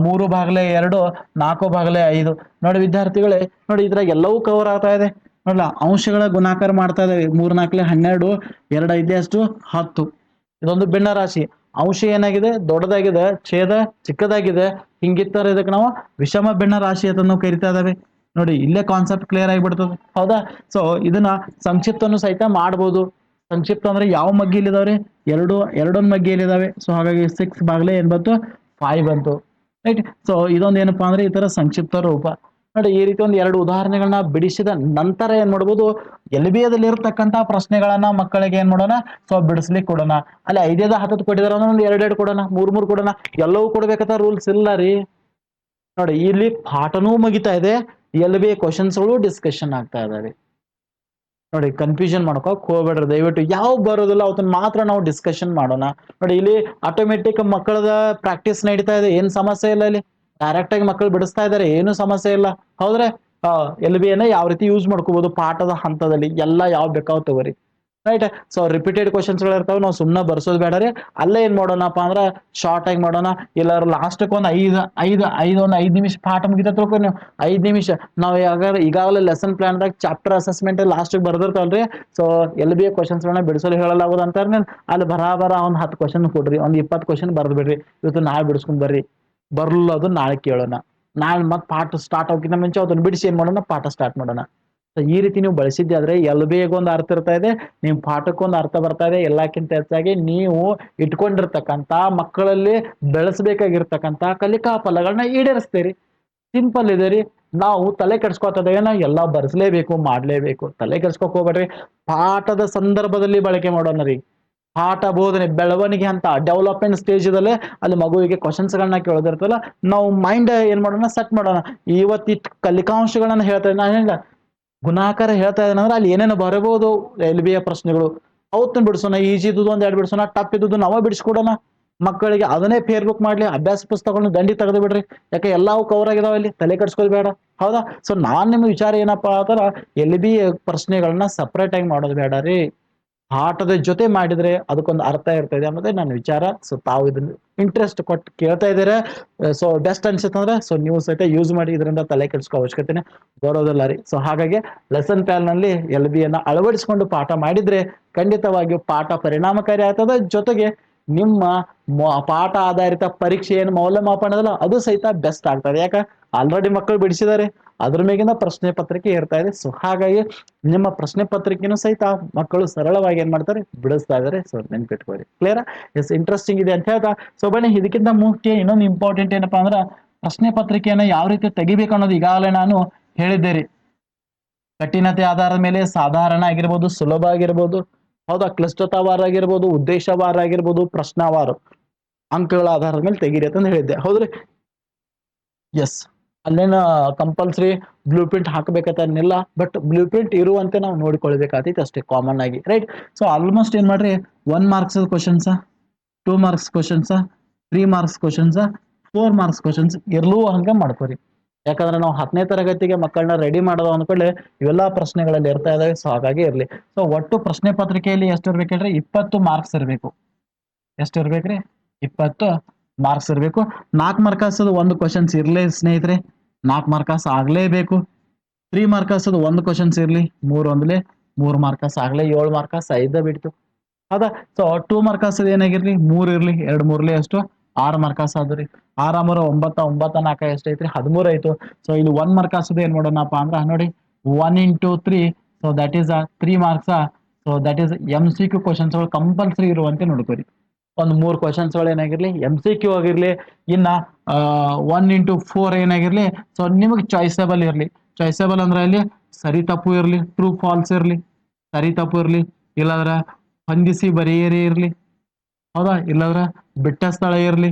ಮೂರು ಭಾಗಲೆ ಎರಡು, ನಾಲ್ಕು ಭಾಗಲೆ ಐದು. ನೋಡಿ ವಿದ್ಯಾರ್ಥಿಗಳೇ, ನೋಡಿ ಇದ್ರಾಗ ಎಲ್ಲವೂ ಕವರ್ ಆಗ್ತಾ ಇದೆ. ನೋಡಲ್ಲ ಅಂಶಗಳ ಗುಣಾಕಾರ ಮಾಡ್ತಾ ಇದ್ದಾವೆ. ಮೂರ್, ನಾಲ್ಕಲೆ ಹನ್ನೆರಡು, ಎರಡು ಐದೇ ಅಷ್ಟು ಹತ್ತು. ಇದೊಂದು ಭಿನ್ನ ರಾಶಿ ಅಂಶ ಏನಾಗಿದೆ? ದೊಡ್ಡದಾಗಿದೆ, ಛೇದ ಚಿಕ್ಕದಾಗಿದೆ. ಹಿಂಗಿತ್ತರ ಇದಕ್ಕೆ ನಾವು ವಿಷಮ ಭಿನ್ನ ರಾಶಿ ಅಂತ ಕರಿತಾ ಇದಾವೆ ನೋಡಿ, ಇಲ್ಲೇ ಕಾನ್ಸೆಪ್ಟ್ ಕ್ಲಿಯರ್ ಆಗಿಬಿಡ್ತದೆ. ಹೌದಾ? ಸೊ ಇದನ್ನ ಸಂಕ್ಷಿಪ್ತನು ಸಹಿತ ಮಾಡ್ಬೋದು. ಸಂಕ್ಷಿಪ್ತ ಅಂದ್ರೆ ಯಾವ ಮಗ್ಗಿಲಿ ಇದಾವ್ರಿ ಎರಡು, ಎರಡೊಂದು ಮಗ್ಗಿಯಲ್ಲಿ ಇದಾವೆ ಸೊ ಹಾಗಾಗಿ ಸಿಕ್ಸ್ ಬಾಗ್ಲೆ ಏನ್ ಬಂತು ಫೈವ್ ಬಂತು. ರೈಟ್ ಸೊ ಇದೊಂದು ಏನಪ್ಪಾ ಅಂದ್ರೆ ಈ ತರ ಸಂಕ್ಷಿಪ್ತ ರೂಪ. ನೋಡಿ, ಈ ರೀತಿ ಒಂದು ಎರಡು ಉದಾಹರಣೆಗಳನ್ನ ಬಿಡಿಸಿದ ನಂತರ ಏನ್ ಮಾಡ್ಬೋದು? ಎಲ್ ಬಿ ಇರತಕ್ಕಂತ ಪ್ರಶ್ನೆಗಳನ್ನ ಮಕ್ಕಳಿಗೆ ಏನ್ ಮಾಡೋಣ? ಸೊ ಬಿಡಿಸ್ಲಿಕ್ಕೆ ಕೊಡೋಣ. ಅಲ್ಲಿ ಐದೇದ ಹತ್ತತ್ತು ಕೊಟ್ಟಿದಾರ ಅಂದ್ರೆ ಒಂದು ಎರಡೆರಡು ಕೊಡೋಣ, ಮೂರ್ ಮೂರ್ ಕೊಡೋಣ, ಎಲ್ಲವೂ ಕೊಡ್ಬೇಕಂತ ರೂಲ್ಸ್ ಇಲ್ಲ ರೀ. ನೋಡಿ, ಇಲ್ಲಿ ಪಾಠನೂ ಮುಗಿತಾ ಇದೆ. ಎಲ್ ಬಿ ಕ್ವಶನ್ಸ್ಗಳು ಡಿಸ್ಕಷನ್ ಆಗ್ತಾ ಇದ್ದಾವೆ ನೋಡಿ ಕನ್ಫ್ಯೂಷನ್ ಮಾಡ್ಕೋಕ್ ಹೋಗ್ಬೇಡ್ರಿ. ದಯವಿಟ್ಟು ಯಾವ ಬರೋದಿಲ್ಲ ಅವತ್ತನ್ನ ಮಾತ್ರ ನಾವು ಡಿಸ್ಕಷನ್ ಮಾಡೋಣ. ನೋಡಿ, ಇಲ್ಲಿ ಆಟೋಮೆಟಿಕ್ ಮಕ್ಕಳದ ಪ್ರಾಕ್ಟೀಸ್ ನಡೀತಾ ಇದೆ. ಏನ್ ಸಮಸ್ಯೆ ಇಲ್ಲ ಇಲ್ಲಿ? ಡೈರೆಕ್ಟ್ ಆಗಿ ಮಕ್ಕಳು ಬಿಡಿಸ್ತಾ ಇದಾರೆ. ಏನು ಸಮಸ್ಯೆ ಇಲ್ಲ. ಹೌದ್ರೆ? ಎಲ್ ಬಿ ಯಾವ ರೀತಿ ಯೂಸ್ ಮಾಡ್ಕೋಬಹುದು ಪಾಠದ ಹಂತದಲ್ಲಿ? ಎಲ್ಲ ಯಾವ ಬೇಕಾವ್ ತಗೋರಿ. ರೈಟ್ ಸೊ ರಿಪೀಟೆಡ್ ಕ್ವಶನ್ಸ್ಗಳು ಇರ್ತಾವೆ. ನಾವು ಸುಮ್ಮನೆ ಬರ್ಸೋದು ಬೇಡ ರೀ. ಅಲ್ಲೇ ಏನ್ ಮಾಡೋಣಪ್ಪ ಅಂದ್ರೆ ಶಾರ್ಟ್ ಆಗಿ ಮಾಡೋಣ. ಇಲ್ಲ ಲಾಸ್ಟ್ಕ್ ಒಂದ್ ಐದು ಐದು ಐದು, ಒಂದು ಐದು ನಿಮಿಷ ಪಾಠ ಮುಗಿತ ತಿಳ್ಕೊ ನೀವು. ಐದು ನಿಮಿಷ. ನಾವು ಯಾವಾಗ ಈಗಾಗಲೇ ಲೆಸನ್ ಪ್ಲಾನ್ ದಾಗ ಚಾಪ್ಟರ್ ಅಸೆಸ್ಮೆಂಟ್ ಲಾಸ್ಟ್ ಬರ್ದಿರ್ತಾವಲ್ರಿ. ಸೊ ಎಲ್ ಬಿ ಎ ಕ್ವಶನ್ಸ್ಗಳನ್ನ ಬಿಡಿಸಲು ಹೇಳಲಾಗೋದು ನೀನು. ಅಲ್ಲಿ ಬರಾಬರ ಒಂದು ಹತ್ತು ಕ್ವಶನ್ ಕೊಡ್ರಿ. ಒಂದು ಇಪ್ಪತ್ತು ಕ್ವಶನ್ ಬರ್ದು ಬಿಡ್ರಿ. ಇವತ್ತು ನಾಳೆ ಬಿಡಿಸ್ಕೊಂಡು ಬರ್ರಿ. ಬರ್ಲಿಲ್ಲ ಅದು ನಾಳೆ ಕೇಳೋಣ. ನಾಳೆ ಮತ್ತೆ ಪಾಠ ಸ್ಟಾರ್ಟ್ ಆಗೋಕ್ಕಿಂತ ಮುಂಚೆ ಅದನ್ನ ಬಿಡಿಸಿ ಏನು ಮಾಡೋಣ? ಪಾಠ ಸ್ಟಾರ್ಟ್ ಮಾಡೋಣ. ಈ ರೀತಿ ನೀವು ಬಳಸಿದ್ದೆ ಆದ್ರೆ ಎಲ್ ಒಂದು ಅರ್ಥ ಇರ್ತಾ ಇದೆ, ನಿಮ್ ಪಾಠಕ್ಕೊಂದು ಅರ್ಥ ಬರ್ತಾ ಇದೆ, ಎಲ್ಲಕ್ಕಿಂತ ಹೆಚ್ಚಾಗಿ ನೀವು ಇಟ್ಕೊಂಡಿರ್ತಕ್ಕಂತ ಮಕ್ಕಳಲ್ಲಿ ಬೆಳೆಸಬೇಕಾಗಿರ್ತಕ್ಕಂತ ಕಲಿಕಾ ಫಲಗಳನ್ನ ಈಡೇರಿಸ್ತೀರಿ. ಸಿಂಪಲ್ ಇದೆ ರೀ. ನಾವು ತಲೆ ಕೆಡ್ಸ್ಕೊತದೇನ ಎಲ್ಲ ಬರ್ಸ್ಲೇಬೇಕು, ಮಾಡ್ಲೇಬೇಕು. ತಲೆ ಕೆಡ್ಸ್ಕೊಕ್ ಹೋಗ್ಬೇಡ್ರಿ. ಪಾಠದ ಸಂದರ್ಭದಲ್ಲಿ ಬಳಕೆ ಮಾಡೋಣ ರೀ. ಪಾಠ ಬೋಧನೆ, ಬೆಳವಣಿಗೆ ಅಂತ ಡೆವಲಪ್ಮೆಂಟ್ ಸ್ಟೇಜ್ ಇದಲ್ಲೇ ಅಲ್ಲಿ ಮಗುವಿಗೆ ಕ್ವಶನ್ಸ್ ಗಳನ್ನ ಕೇಳೋದಿರ್ತಲ್ಲ ನಾವು ಮೈಂಡ್ ಏನ್ ಮಾಡೋಣ ಸೆಟ್ ಮಾಡೋಣ. ಇವತ್ತಿ ಕಲಿಕಾಂಶಗಳನ್ನ ಹೇಳ್ತಾ ಇದ್ದೀನಿ ನಾನು ಹೇಳಿದ ಗುಣಾಕಾರ ಹೇಳ್ತಾ ಇದ್ದಾನೆ ಅಂದ್ರೆ ಅಲ್ಲಿ ಏನೇನು ಬರಬಹುದು. ಎಲ್ ಬಿ ಎ ಪ್ರಶ್ನೆಗಳು. ಅವತ್ತನ್ನು ಬಿಡಿಸೋಣ, ಈಜಿ ಇದ್ದು ಒಂದ್ ಎರಡು ಬಿಡಿಸೋಣ ಟಪ್ ಇದ್ದು ನಾವೇ ಬಿಡಿಸ್ಕೊಡೋಣ. ಮಕ್ಕಳಿಗೆ ಅದನ್ನೇ ಫೇರ್ ಬುಕ್ ಮಾಡ್ಲಿ, ಅಭ್ಯಾಸ ಪುಸ್ತಕಗಳನ್ನ ದಂಡಿ ತೆಗೆದು ಬಿಡ್ರಿ. ಯಾಕೆ ಎಲ್ಲವೂ ಕವರ್ ಆಗಿದಾವೆ ಇಲ್ಲಿ, ತಲೆ ಬೇಡ. ಹೌದಾ? ಸೊ ನಾನ್ ನಿಮ್ಗೆ ವಿಚಾರ ಏನಪ್ಪಾ ಅಂದ್ರೆ ಎಲ್ ಬಿ ಪ್ರಶ್ನೆಗಳನ್ನ ಸಪ್ರೇಟ್ ಆಗಿ ಮಾಡೋದು ಬೇಡ ರೀ. ಆಟದ ಜೊತೆ ಮಾಡಿದ್ರೆ ಅದಕ್ಕೊಂದು ಅರ್ಥ ಇರ್ತದೆ ಅನ್ನೋದೇ ನನ್ನ ವಿಚಾರ. ಸೊ ತಾವು ಇದನ್ನ ಇಂಟ್ರೆಸ್ಟ್ ಕೊಟ್ಟು ಕೇಳ್ತಾ ಇದ್ದೀರಾ? ಸೊ ಬೆಸ್ಟ್ ಅನ್ಸುತ್ತೆ ಅಂದ್ರೆ ಸೊ ನೀವು ಸಹಿತ ಯೂಸ್ ಮಾಡಿ ಇದರಿಂದ ತಲೆ ಕೆಡಿಸ್ಕೋ ಅವಶ್ಯಕತೆ ಬರೋದಿಲ್ಲ ರೀ. ಸೊ ಹಾಗಾಗಿ ಲೆಸನ್ ಪ್ಯಾಲ್ನಲ್ಲಿ ಎಲ್ ಬಿ ಅನ್ನ ಅಳವಡಿಸಿಕೊಂಡು ಪಾಠ ಮಾಡಿದ್ರೆ ಖಂಡಿತವಾಗಿಯೂ ಪಾಠ ಪರಿಣಾಮಕಾರಿ ಆಗ್ತದೆ. ಜೊತೆಗೆ ನಿಮ್ಮ ಪಾಠ ಆಧಾರಿತ ಪರೀಕ್ಷೆ ಏನು ಮೌಲ್ಯಮಾಪನ ಅದಲ್ಲ, ಅದು ಸಹಿತ ಬೆಸ್ಟ್ ಆಗ್ತದೆ. ಯಾಕೆ? ಆಲ್ರೆಡಿ ಮಕ್ಕಳು ಬಿಡಿಸಿದ್ದಾರೆ. ಅದ್ರ ಮೇಗಿನ ಪ್ರಶ್ನೆ ಪತ್ರಿಕೆ ಇರ್ತಾ ಇದೆ. ಸೊ ಹಾಗಾಗಿ ನಿಮ್ಮ ಪ್ರಶ್ನೆ ಪತ್ರಿಕೆನೂ ಸಹಿತ ಮಕ್ಕಳು ಸರಳವಾಗಿ ಏನ್ ಮಾಡ್ತಾರೆ? ಬಿಡಿಸ್ತಾ ಇದಾರೆ ಸೊ ನೆನ್ಪಿಟ್ಕೊಳ್ಳಿ. ಕ್ಲಿಯರ್ ಎಸ್ ಇಂಟ್ರೆಸ್ಟಿಂಗ್ ಇದೆ ಅಂತ ಹೇಳ್ತಾ. ಸೊ ಬನ್ನಿ, ಇದಕ್ಕಿಂತ ಮುಖ್ಯ ಇನ್ನೊಂದು ಇಂಪಾರ್ಟೆಂಟ್ ಏನಪ್ಪಾ ಅಂದ್ರೆ ಪ್ರಶ್ನೆ ಪತ್ರಿಕೆಯನ್ನು ಯಾವ ರೀತಿ ತೆಗಿಬೇಕು ಅನ್ನೋದು ಈಗಾಗಲೇ ನಾನು ಹೇಳಿದ್ದೆ ರೀ ಕಠಿಣತೆ ಆಧಾರದ ಮೇಲೆ ಸಾಧಾರಣ ಆಗಿರ್ಬೋದು, ಸುಲಭ ಆಗಿರ್ಬೋದು ಹೌದಾ? ಕ್ಲಿಷ್ಟತಾವಾರ ಆಗಿರ್ಬೋದು ಉದ್ದೇಶವಾರ ಆಗಿರ್ಬೋದು ಪ್ರಶ್ನಾವಾರ ಅಂಕಗಳ ಆಧಾರದ ಮೇಲೆ ತೆಗೀರಿ ಅಂತ ಹೇಳಿದ್ದೆ. ಹೌದ್ರಿ? ಎಸ್ ಅಲ್ಲೇನ ಕಂಪಲ್ಸರಿ ಬ್ಲೂ ಪ್ರಿಂಟ್ ಹಾಕಬೇಕಂತನಿಲ್ಲ ಬಟ್ ಬ್ಲೂ ಪ್ರಿಂಟ್ ಇರುವಂತೆ ನಾವು ನೋಡಿಕೊಳ್ಬೇಕಾಗ್ತೈತೆ ಅಷ್ಟೇ ಕಾಮನ್ ಆಗಿ ರೈಟ್ ಸೊ ಆಲ್ಮೋಸ್ಟ್ ಏನ್ ಮಾಡ್ರಿ? One marks questions two marks questions three marks questions four marks questions ಇರ್ಲೂ ಹಂಗೆ ಮಾಡ್ಕೋರಿ. ಯಾಕಂದ್ರೆ ನಾವು ಹತ್ತನೇ ತರಗತಿಗೆ ಮಕ್ಕಳನ್ನ ರೆಡಿ ಮಾಡೋದು ಅಂದ್ಕೊಳ್ಳಿ ಇವೆಲ್ಲ ಪ್ರಶ್ನೆಗಳಲ್ಲಿ ಇರ್ತಾ ಇದಾವೆ ಸೊ ಹಾಗಾಗಿ ಇರಲಿ. ಸೊ ಒಟ್ಟು ಪ್ರಶ್ನೆ ಪತ್ರಿಕೆಯಲ್ಲಿ ಎಷ್ಟು ಹೇಳ್ರಿ ಇಪ್ಪತ್ತು ಮಾರ್ಕ್ಸ್ ಇರಬೇಕು. ಎಷ್ಟು ಇರ್ಬೇಕ್ರಿ? ಇಪ್ಪತ್ತು ಮಾರ್ಕ್ಸ್ ಇರಬೇಕು. ನಾಲ್ಕು ಮಾರ್ಕಸ್ ಒಂದು ಕ್ವಶನ್ಸ್ ಇರಲಿ ಸ್ನೇಹಿತರೆ. ನಾಲ್ಕು ಮಾರ್ಕಸ್ ಆಗಲೇಬೇಕು. ತ್ರೀ ಮಾರ್ಕಸ್ ಒಂದು ಕ್ವಶನ್ಸ್ ಇರಲಿ. ಮೂರು ಒಂದ್ಲೆ, ಮೂರು ಮಾರ್ಕಸ್ ಆಗಲೇ, ಏಳು ಮಾರ್ಕಸ್ ಐದ ಬಿಡ್ತು. ಹೌದಾ? ಸೊ ಟೂ ಮಾರ್ಕಸ್ ಏನಾಗಿರ್ಲಿ? ಮೂರು ಇರಲಿ. ಎರಡು ಮೂರ್ಲಿ ಅಷ್ಟು. ಆರು ಮರ್ಕಾಸ್ ಆದ್ರಿ. ಆರ್ ಮೂರ ಒಂಬತ್ತ ಒಂಬತ್ತ ನಾಲ್ಕ ಎಷ್ಟು ಐತ್ರಿ ಹದಿಮೂರ್ ಆಯ್ತು ಸೊ ಇಲ್ಲಿ ಒನ್ ಮಾರ್ಕಸ್ ಏನ್ ಮಾಡೋಣಪ್ಪ ಅಂದ್ರ ನೋಡಿ one into three so that is three marks so that is M C Q ಕ್ವಶನ್ಸ್ಗಳು compulsory ಇರುವಂತೆ ನೋಡ್ಕೋರಿ. ಒಂದು ಮೂರು ಕ್ವಶನ್ಸ್ಗಳು ಏನಾಗಿರ್ಲಿ ಎಂ ಸಿ ಕ್ಯೂ ಆಗಿರ್ಲಿ, ಇನ್ನ ಒನ್ ಇಂಟು ಫೋರ್ ಏನಾಗಿರ್ಲಿ ಸೊ ನಿಮಗೆ ಚಾಯ್ಸೇಬಲ್ ಇರ್ಲಿ. ಚಾಯ್ಸೇಬಲ್ ಅಂದ್ರೆ ಅಲ್ಲಿ ಸರಿ ತಪ್ಪು ಇರ್ಲಿ ಟ್ರೂ ಫಾಲ್ಸ್ ಇರ್ಲಿ, ಸರಿ ತಪ್ಪು ಇರ್ಲಿ, ಇಲ್ಲಾಂದ್ರೆ ಹೊಂದಿಸಿ ಬರೆಯರಿ ಇರ್ಲಿ. ಹೌದಾ? ಇಲ್ಲಾಂದ್ರ ಬಿಟ್ಟ ಸ್ಥಳ ಇರ್ಲಿ.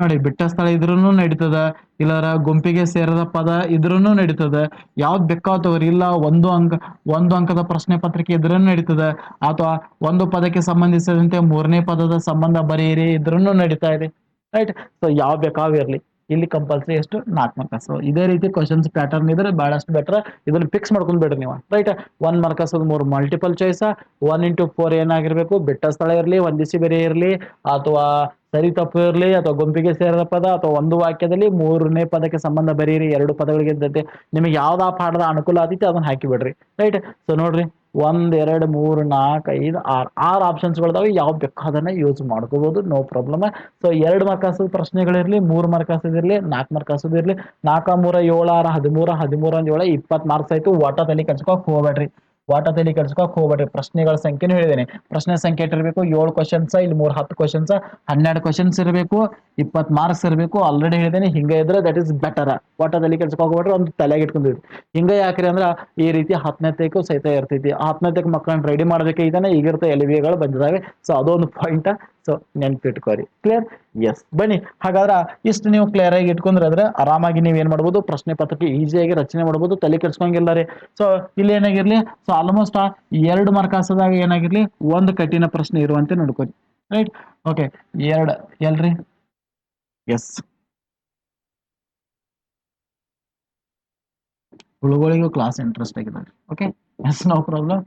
ನೋಡಿ, ಬಿಟ್ಟ ಸ್ಥಳ ಇದ್ರೂನು ನಡೀತದ. ಇಲ್ಲಾರ ಗುಂಪಿಗೆ ಸೇರದ ಪದ ಇದ್ರೂನು ನಡೀತದ. ಯಾವ್ದು ಬೇಕಾ ತಗೋರಿ? ಇಲ್ಲ, ಒಂದು ಅಂಕ, ಒಂದು ಅಂಕದ ಪ್ರಶ್ನೆ ಪತ್ರಿಕೆ ಇದ್ರೂ ನಡೀತದ. ಅಥವಾ ಒಂದು ಪದಕ್ಕೆ ಸಂಬಂಧಿಸಿದಂತೆ ಮೂರನೇ ಪದದ ಸಂಬಂಧ ಬರೆಯಿರಿ, ಇದ್ರೂನು ನಡೀತಾ ಇದೆ. ರೈಟ್? ಸೊ ಯಾವ ಬೇಕಾವ್ ಇರ್ಲಿ. ಇಲ್ಲಿ ಕಂಪಲ್ಸರಿ ಎಷ್ಟು? ನಾಲ್ಕು ಮಾರ್ಕಸ್ ಇದೇ ರೀತಿ ಕ್ವಶನ್ಸ್ ಪ್ಯಾಟರ್ನ್ ಇದ್ರೆ ಬಹಳಷ್ಟು ಬೆಟರ್ ಇದನ್ನ ಫಿಕ್ಸ್ ಮಾಡ್ಕೊಂಡ್ ಬಿಡ್ರಿ ನೀವು. ರೈಟ್ ಒನ್ ಮಾರ್ಕಸ್ ಅದು ಮೂರು multiple choice one into four ಏನಾಗಿರ್ಬೇಕು? ಬಿಟ್ಟ ಸ್ಥಳ ಇರಲಿ ಒಂದಿಸಿ ಬೇರೆ ಇರಲಿ, ಅಥವಾ ಸರಿ ತಪ್ಪು ಇರಲಿ, ಅಥವಾ ಗುಂಪಿಗೆ ಸೇರಿದ ಪದ, ಅಥವಾ ಒಂದು ವಾಕ್ಯದಲ್ಲಿ ಮೂರನೇ ಪದಕ್ಕೆ ಸಂಬಂಧ ಬರೀರಿ, ಎರಡು ಪದಗಳಿಗೆ ನಿಮಗೆ ನಿಮಗೆ ಆ ಪಾಠದ ಅನುಕೂಲ ಆದಿತ್ತು ಅದನ್ನ ಹಾಕಿ ಬಿಡ್ರಿ. ರೈಟ್ ಸೊ ನೋಡ್ರಿ. ಒಂದ್ ಎರಡ್ ಮೂರ್ ನಾಲ್ಕು ಐದು ಆರ್ ಆರ್ ಆಪ್ಷನ್ಸ್ ಗಳಿದಾವೆ ಯಾವ ಬೇಕಾದನ್ನ ಯೂಸ್ ಮಾಡ್ಕೋಬಹುದು ನೋ ಪ್ರಾಬ್ಲಮ್ ಸೊ ಎರಡು ಮಾರ್ಕಸ್ ಪ್ರಶ್ನೆಗಳಿರ್ಲಿ, ಮೂರ್ ಮಾರ್ಕಸ್ ಇರ್ಲಿ ನಾಲ್ಕು ಮಾರ್ಕ್ ಇರ್ಲಿ ನಾಲ್ಕ ಮೂರ ಏಳು ಆರ ಹದಿಮೂರ ಹದಿಮೂರ ಒಂದ್ ಏಳು ಇಪ್ಪತ್ ಮಾರ್ಕ್ಸ್ ಆಯ್ತು. ಒಟ್ಟ ತಲೆ ಕಚ್ಕೋಕ್ ಹೋಗ್ಬೇಡ್ರಿ. ವಾಟ ತಲೆ ಕಚ್ಕೋಕ್ ಹೋಗ್ಬೇಡ್ರಿ. ಪ್ರಶ್ನೆಗಳ ಸಂಖ್ಯೆನೂ ಹೇಳಿದ್ದೇನೆ. ಪ್ರಶ್ನೆ ಸಂಖ್ಯೆ ಇಟ್ಟಿರಬೇಕು, ಏಳು ಕ್ವಶನ್ಸ್ ಇಲ್ಲಿ ಮೂರ್ ಹತ್ತು ಕ್ವಶನ್ಸ್ ಹನ್ನೆರಡು ಕ್ವಶನ್ಸ್ ಇರಬೇಕು ಇಪ್ಪತ್ ಮಾರ್ಕ್ಸ್ ಇರಬೇಕು ಆಲ್ರೆಡಿ ಹೇಳಿದ್ದೇನೆ. ಹಿಂಗೆ ಇದ್ರೆ ದಟ್ ಇಸ್ ಬೆಟರ್ ವಾಟದಲ್ಲಿ ಕೆಲ್ಸಕ್ಕೆ ಹೋಗ್ಬೇಡ್ರಿ ಒಂದು ತಲೆಗೆ ಇಟ್ಕೊಂಡಿರಿ. ಹಿಂಗೆ ಯಾಕ್ರಿ ಅಂದ್ರೆ ಈ ರೀತಿ ಹತ್ತನೇತಕ್ಕೂ ಸಹಿತ ಇರ್ತೈತಿ. ಹತ್ತನೇತಕ್ಕೆ ಮಕ್ಕಳನ್ನ ರೆಡಿ ಮಾಡ್ಬೇಕಾಗಿದ್ದಾನೆ ಈಗಿರ್ತ ಎಗಳು ಬಂದಿದಾಗ ಸೊ ಅದೊಂದು ಪಾಯಿಂಟ್ ಸೊ ನೆನ್ಪಿಟ್ಕೋರಿ. ಕ್ಲಿಯರ್ ಎಸ್ ಬನ್ನಿ ಹಾಗಾದ್ರೆ ಇಷ್ಟು ನೀವು ಕ್ಲಿಯರ್ ಆಗಿ ಇಟ್ಕೊಂಡ್ರೆ ಆರಾಮಾಗಿ ನೀವು ಏನ್ ಮಾಡ್ಬೋದು ಪ್ರಶ್ನೆ ಪತ್ರಿಕೆ ಈಸಿಯಾಗಿ ರಚನೆ ಮಾಡ್ಬೋದು ತಲೆ ಕೆಡ್ಸ್ಕೊಂಗಿಲ್ಲ ರೀ. ಸೊ ಇಲ್ಲಿ ಏನಾಗಿರ್ಲಿ ಸೊ ಆಲ್ಮೋಸ್ಟ್ ಆ ಎರಡು ಮಾರ್ಕಾಸದಾಗ ಏನಾಗಿರ್ಲಿ ಒಂದು ಕಠಿಣ ಪ್ರಶ್ನೆ ಇರುವಂತೆ ನೋಡ್ಕೊರಿ. ರೈಟ್ ಓಕೆ ಎರಡು ಎಲ್ರಿ? ಎಸ್ ಹುಳುಗಳಿಗೂ ಕ್ಲಾಸ್ ಇಂಟ್ರೆಸ್ಟ್ ಆಗಿದೆ okay yes no problem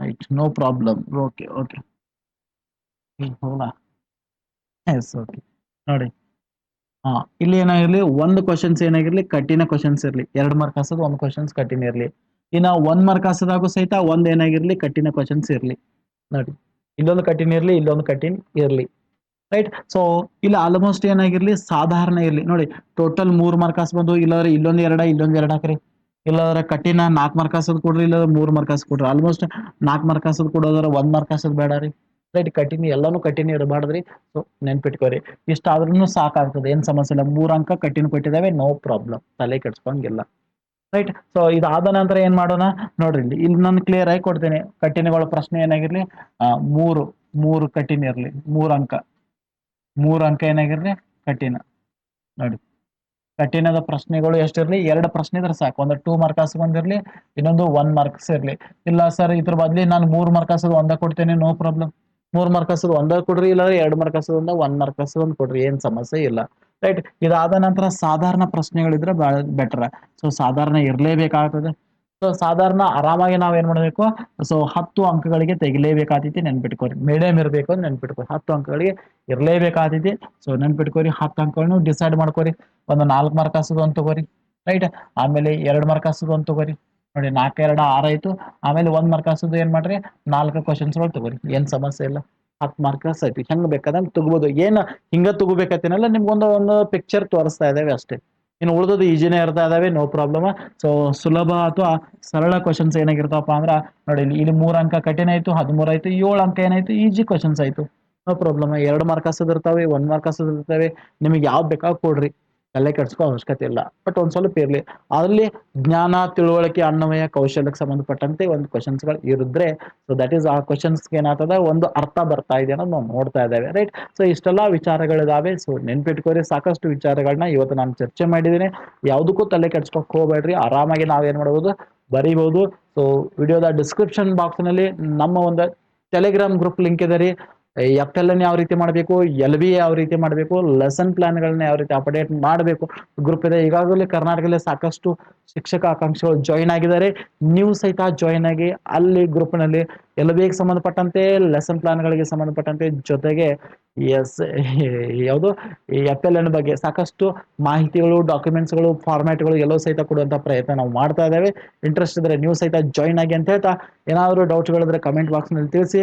right no problem okay okay yes, okay. ನೋಡಿ. ಹಾ, ಇಲ್ಲಿ ಏನಾಗಿರ್ಲಿ, ಒಂದು ಕ್ವಶನ್ಸ್ ಏನಾಗಿರ್ಲಿ, ಕಠಿಣ ಕ್ವಶನ್ಸ್ ಇರ್ಲಿ. ಎರಡು ಮಾರ್ಕ್ ಹಾಸೋದು ಒಂದು ಕ್ವಶನ್ಸ್ ಕಠಿಣ ಇರ್ಲಿ. ಇನ್ನ ಒಂದ್ ಮಾರ್ಕ್ ಹಾಸೋದಾಗೂ ಸಹಿತ ಒಂದ್ ಏನಾಗಿರ್ಲಿ, ಕಠಿಣ ಕ್ವಶನ್ಸ್ ಇರ್ಲಿ. ನೋಡಿ. ಇಲ್ಲೊಂದು ಕಠಿಣ ಇರ್ಲಿ, ಇಲ್ಲೊಂದು ಕಠಿಣ ಇರ್ಲಿ. ರೈಟ್ ಸೊ ಇಲ್ಲಿ ಆಲ್ಮೋಸ್ಟ್ ಏನಾಗಿರ್ಲಿ, ಸಾಧಾರಣ ಇರ್ಲಿ. ನೋಡಿ ಟೋಟಲ್ ಮೂರ್ ಮಾರ್ಕ್ ಬಂದು, ಇಲ್ಲಾದ್ರೆ ಇಲ್ಲೊಂದ್ ಎರಡ, ಇಲ್ಲೊಂದ್ ಎರಡ್ ಹಾಕ್ರಿ. ಇಲ್ಲಾದ್ರೆ ಕಠಿಣ ನಾಲ್ಕು ಮಾರ್ಕ್ ಹಾಸೋದು ಕೊಡ್ರಿ, ಇಲ್ಲಾದ್ರೆ ಮೂರ್ ಮಾರ್ಕ್ ಹಾಸ್ ಕೊಡ್ರಿ. ಆಲ್ಮೋಸ್ಟ್ ನಾಲ್ಕು ಮಾರ್ಕ್ ಹಾಸೋದು ಕೊಡೋದ್ರ ಒಂದ್ ಮಾರ್ಕ್ ಹಾಸೋದು ಬೇಡ ರೀ. ರೈಟ್ ಕಠಿಣ, ಎಲ್ಲಾನು ಕಠಿಣ ಇರಬಾರ್ದ್ರಿ ಸೊ ನೆನ್ಪಿಟ್ಕೋರಿ. ಇಷ್ಟಾದ್ರೂ ಸಾಕಾಗ್ತದೆ. ಏನ್ ಸಮಸ್ಯೆ ಇಲ್ಲ. ಮೂರ್ ಅಂಕ ಕಠಿಣ ಕೊಟ್ಟಿದ್ದಾವೆ ನೋ ಪ್ರಾಬ್ಲಮ್ ತಲೆ ಕೆಡ್ಸ್ಕೊಂಗಿಲ್ಲ. ರೈಟ್ ಸೊ ಇದಾದ ನಂತರ ಏನ್ ಮಾಡೋಣ? ನೋಡ್ರಿ ಇಲ್ಲಿ. ಇಲ್ಲಿ ನಾನು ಕ್ಲಿಯರ್ ಆಗಿ ಕೊಡ್ತೇನೆ. ಕಠಿಣಗಳ ಪ್ರಶ್ನೆ ಏನಾಗಿರ್ಲಿ? ಮೂರು ಮೂರು ಕಠಿಣ ಇರ್ಲಿ. ಮೂರ್ ಅಂಕ. ಮೂರ್ ಅಂಕ ಏನಾಗಿರ್ಲಿ? ಕಠಿಣ. ನೋಡಿ. ಕಠಿಣದ ಪ್ರಶ್ನೆಗಳು ಎಷ್ಟಿರ್ಲಿ? ಎರಡು ಪ್ರಶ್ನೆ ಇದ್ರೆ ಸಾಕು. ಒಂದು ಟೂ ಮಾರ್ಕಸ್ ಬಂದಿರ್ಲಿ ಇನ್ನೊಂದು ಒನ್ ಮಾರ್ಕ್ಸ್ ಇರ್ಲಿ. ಇಲ್ಲ ಸರ್, ಇದ್ರ ಬದ್ಲಿ ನಾನು ಮೂರ್ ಮಾರ್ಕಸ್ ಒಂದ ಕೊಡ್ತೇನೆ ನೋ ಪ್ರಾಬ್ಲಮ್ ಮೂರ್ ಮಾರ್ಕಸ್ ಒಂದ ಕೊಡ್ರಿ ಇಲ್ಲ ಎರಡು ಮಾರ್ಕಸ್ ಒಂದ ಮಾರ್ಕ್ ಒಂದ್ ಕೊಡ್ರಿ, ಏನ್ ಸಮಸ್ಯೆ ಇಲ್ಲ. ರೈಟ್ ಇದಾದ ನಂತರ ಸಾಧಾರಣ ಪ್ರಶ್ನೆಗಳಿದ್ರೆ ಬೆಟರ್ ಸೊ ಸಾಧಾರಣ ಇರ್ಲೇಬೇಕಾಗ್ತದೆ. ಸೊ ಸಾಧಾರಣ ಆರಾಮಾಗಿ ನಾವ್ ಏನ್ ಮಾಡ್ಬೇಕು? ಸೊ ಹತ್ತು ಅಂಕಗಳಿಗೆ ತೆಗಿಲೇಬೇಕಾತೈತಿ ನೆನ್ಪಿಟ್ಕೋರಿ. ಮೀಡಿಯಂ ಇರಬೇಕು ಅಂತ ನೆನ್ಪಿಟ್ಕೋರಿ. ಹತ್ತು ಅಂಕಗಳಿಗೆ ಇರಲೇಬೇಕಾತೈತಿ ಸೊ ನೆನ್ಪಿಟ್ಕೋರಿ, ಹತ್ತು ಅಂಕಗಳನ್ನು ಡಿಸೈಡ್ ಮಾಡ್ಕೋರಿ. ಒಂದು ನಾಲ್ಕು ಮಾರ್ಕ್ ಹಾಸೋದು ಅಂತ ತಗೋರಿ. ರೈಟ್ ಆಮೇಲೆ ಎರಡು ಮಾರ್ಕ್ ಹಾಸೋದು ಅಂತ ತಗೋರಿ. ನೋಡಿ ನಾಲ್ಕು ಎರಡು ಆರು ಆಯ್ತು. ಆಮೇಲೆ ಒಂದ್ ಮಾರ್ಕ್ ಹಾಸೋದು ಏನ್ ಮಾಡ್ರಿ? ನಾಲ್ಕು ಕ್ವಶನ್ಸ್ಗಳು ತಗೋರಿ. ಏನ್ ಸಮಸ್ಯೆ ಇಲ್ಲ. ಹತ್ತು ಮಾರ್ಕ್ ಐತಿ ಹೆಂಗ್ ಬೇಕಾದ್ರೆ ತಗೋಬಹುದು ಏನು ಹಿಂಗ ತಗೋಬೇಕತ್ತೇನಲ್ಲ ನಿಮ್ಗೊಂದು ಒಂದು ಪಿಕ್ಚರ್ ತೋರಿಸ್ತಾ ಇದಾವೆ ಅಷ್ಟೇ. ಇನ್ನು ಉಳಿದದ್ದು ಈಜಿನೇ ಇರ್ತಾ ಇದಾವೆ ನೋ ಪ್ರಾಬ್ಲಮ್ ಸೊ ಸುಲಭ ಅಥವಾ ಸರಳ ಕ್ವಶನ್ಸ್ ಏನಾಗಿರ್ತಾವಪ್ಪ ಅಂದ್ರೆ, ನೋಡಿ ಇಲ್ಲಿ ಇಲ್ಲಿ ಮೂರ್ ಅಂಕ ಕಠಿಣ ಆಯಿತು, ಹದಿಮೂರು ಆಯಿತು, ಏಳು ಅಂಕ ಏನಾಯಿತು ಈಜಿ ಕ್ವಶನ್ಸ್ ಆಯಿತು. ನೋ ಪ್ರಾಬ್ಲಮ್ ಎರಡು ಮಾರ್ಕ್ ಹಸದ್ ಇರ್ತಾವೆ ಒಂದ್ ಮಾರ್ಕ್ ಇರ್ತವೆ ನಿಮಗೆ ಯಾವ್ದು ಬೇಕಾಗ ಕೊಡ್ರಿ. ತಲೆ ಕೆಡ್ಸ್ಕೋ ಅವಶ್ಯಕತೆ ಇಲ್ಲ. ಬಟ್ ಒಂದು ಸ್ವಲ್ಪ ಇರಲಿ. ಅದರಲ್ಲಿ ಜ್ಞಾನ, ತಿಳುವಳಿಕೆ ಅನ್ನವಯ ಕೌಶಲ್ಯಕ್ಕೆ ಸಂಬಂಧಪಟ್ಟಂತೆ ಒಂದು ಕ್ವಶನ್ಸ್ಗಳು ಇರಿದ್ರೆ ಸೊ ದಟ್ ಈಸ್ ಆ ಕ್ವಶನ್ಸ್ಗೆ ಏನಾಗ್ತದ? ಒಂದು ಅರ್ಥ ಬರ್ತಾ ಇದೆ ಅನ್ನೋದು ನಾವು ನೋಡ್ತಾ ಇದ್ದೇವೆ ರೈಟ್ ಸೊ ಇಷ್ಟೆಲ್ಲ ವಿಚಾರಗಳಿದಾವೆ. ಸೊ ನೆನ್ಪಿಟ್ಕೋರಿ, ಸಾಕಷ್ಟು ವಿಚಾರಗಳನ್ನ ಇವತ್ತು ನಾನು ಚರ್ಚೆ ಮಾಡಿದ್ದೀನಿ. ಯಾವುದಕ್ಕೂ ತಲೆ ಕೆಡ್ಸ್ಕೊಕ್ ಹೋಗ್ಬೇಡ್ರಿ. ಆರಾಮಾಗಿ ನಾವೇನ್ ಮಾಡ್ಬೋದು? ಬರೀಬಹುದು ಸೊ ವಿಡಿಯೋದ ಡಿಸ್ಕ್ರಿಪ್ಷನ್ ಬಾಕ್ಸ್ನಲ್ಲಿ ನಮ್ಮ ಒಂದು ಟೆಲಿಗ್ರಾಮ್ ಗ್ರೂಪ್ ಲಿಂಕ್ ಇದೆ ರೀ. ಎಫ್ ಎಲ್ ಅನ್ನು ಯಾವ ರೀತಿ ಮಾಡಬೇಕು, ಎಲ್ ಬಿ ಯಾವ ರೀತಿ ಮಾಡಬೇಕು ಲೆಸನ್ ಪ್ಲಾನ್ಗಳನ್ನ ಯಾವ ರೀತಿ ಅಪ್ಡೇಟ್ ಮಾಡಬೇಕು. ಗ್ರೂಪ್ ಇದೆ. ಈಗಾಗಲೇ ಕರ್ನಾಟಕದಲ್ಲಿ ಸಾಕಷ್ಟು ಶಿಕ್ಷಕ ಆಕಾಂಕ್ಷಿಗಳು ಜಾಯಿನ್ ಆಗಿದ್ದಾರೆ. ನೀವು ಸಹಿತ ಜಾಯಿನ್ ಆಗಿ ಅಲ್ಲಿ ಗ್ರೂಪ್ನಲ್ಲಿ ಎಲ್ ಬಿಗೆ ಸಂಬಂಧಪಟ್ಟಂತೆ ಲೆಸನ್ ಪ್ಲಾನ್ಗಳಿಗೆ ಸಂಬಂಧಪಟ್ಟಂತೆ ಜೊತೆಗೆ ಎಸ್, ಯಾವುದು ಎಫ್ ಎಲ್ ಎನ್ ಬಗ್ಗೆ ಸಾಕಷ್ಟು ಮಾಹಿತಿಗಳು ಡಾಕ್ಯುಮೆಂಟ್ಸ್ಗಳು ಫಾರ್ಮ್ಯಾಟ್ಗಳು ಎಲ್ಲೋ ಸಹಿತ ಕೊಡುವಂತ ಪ್ರಯತ್ನ ನಾವು ಮಾಡ್ತಾ ಇದ್ದೇವೆ. ಇಂಟ್ರೆಸ್ಟ್ ಇದ್ರೆ ನೀವು ಸಹಿತ ಜಾಯಿನ್ ಆಗಿ ಅಂತ ಹೇಳ್ತಾ, ಏನಾದರೂ ಡೌಟ್ಗಳಿದ್ರೆ ಕಮೆಂಟ್ ಬಾಕ್ಸ್ನಲ್ಲಿ ತಿಳಿಸಿ.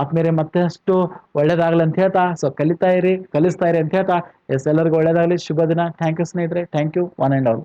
ಆದ್ಮೇಲೆ ಮತ್ತಷ್ಟು ಒಳ್ಳೇದಾಗ್ಲಿ ಅಂತ ಹೇಳ್ತಾ ಸೊ ಕಲಿತಾ ಇರಿ, ಕಲಿಸ್ತಾ ಇರಿ ಅಂತ ಹೇಳ್ತಾ, ಎಸ್, ಎಲ್ಲರಿಗೂ ಒಳ್ಳೇದಾಗ್ಲಿ, ಶುಭ ದಿನ. ಥ್ಯಾಂಕ್ ಯು ಸ್ನೇಹಿತರೆ. Thank you one and all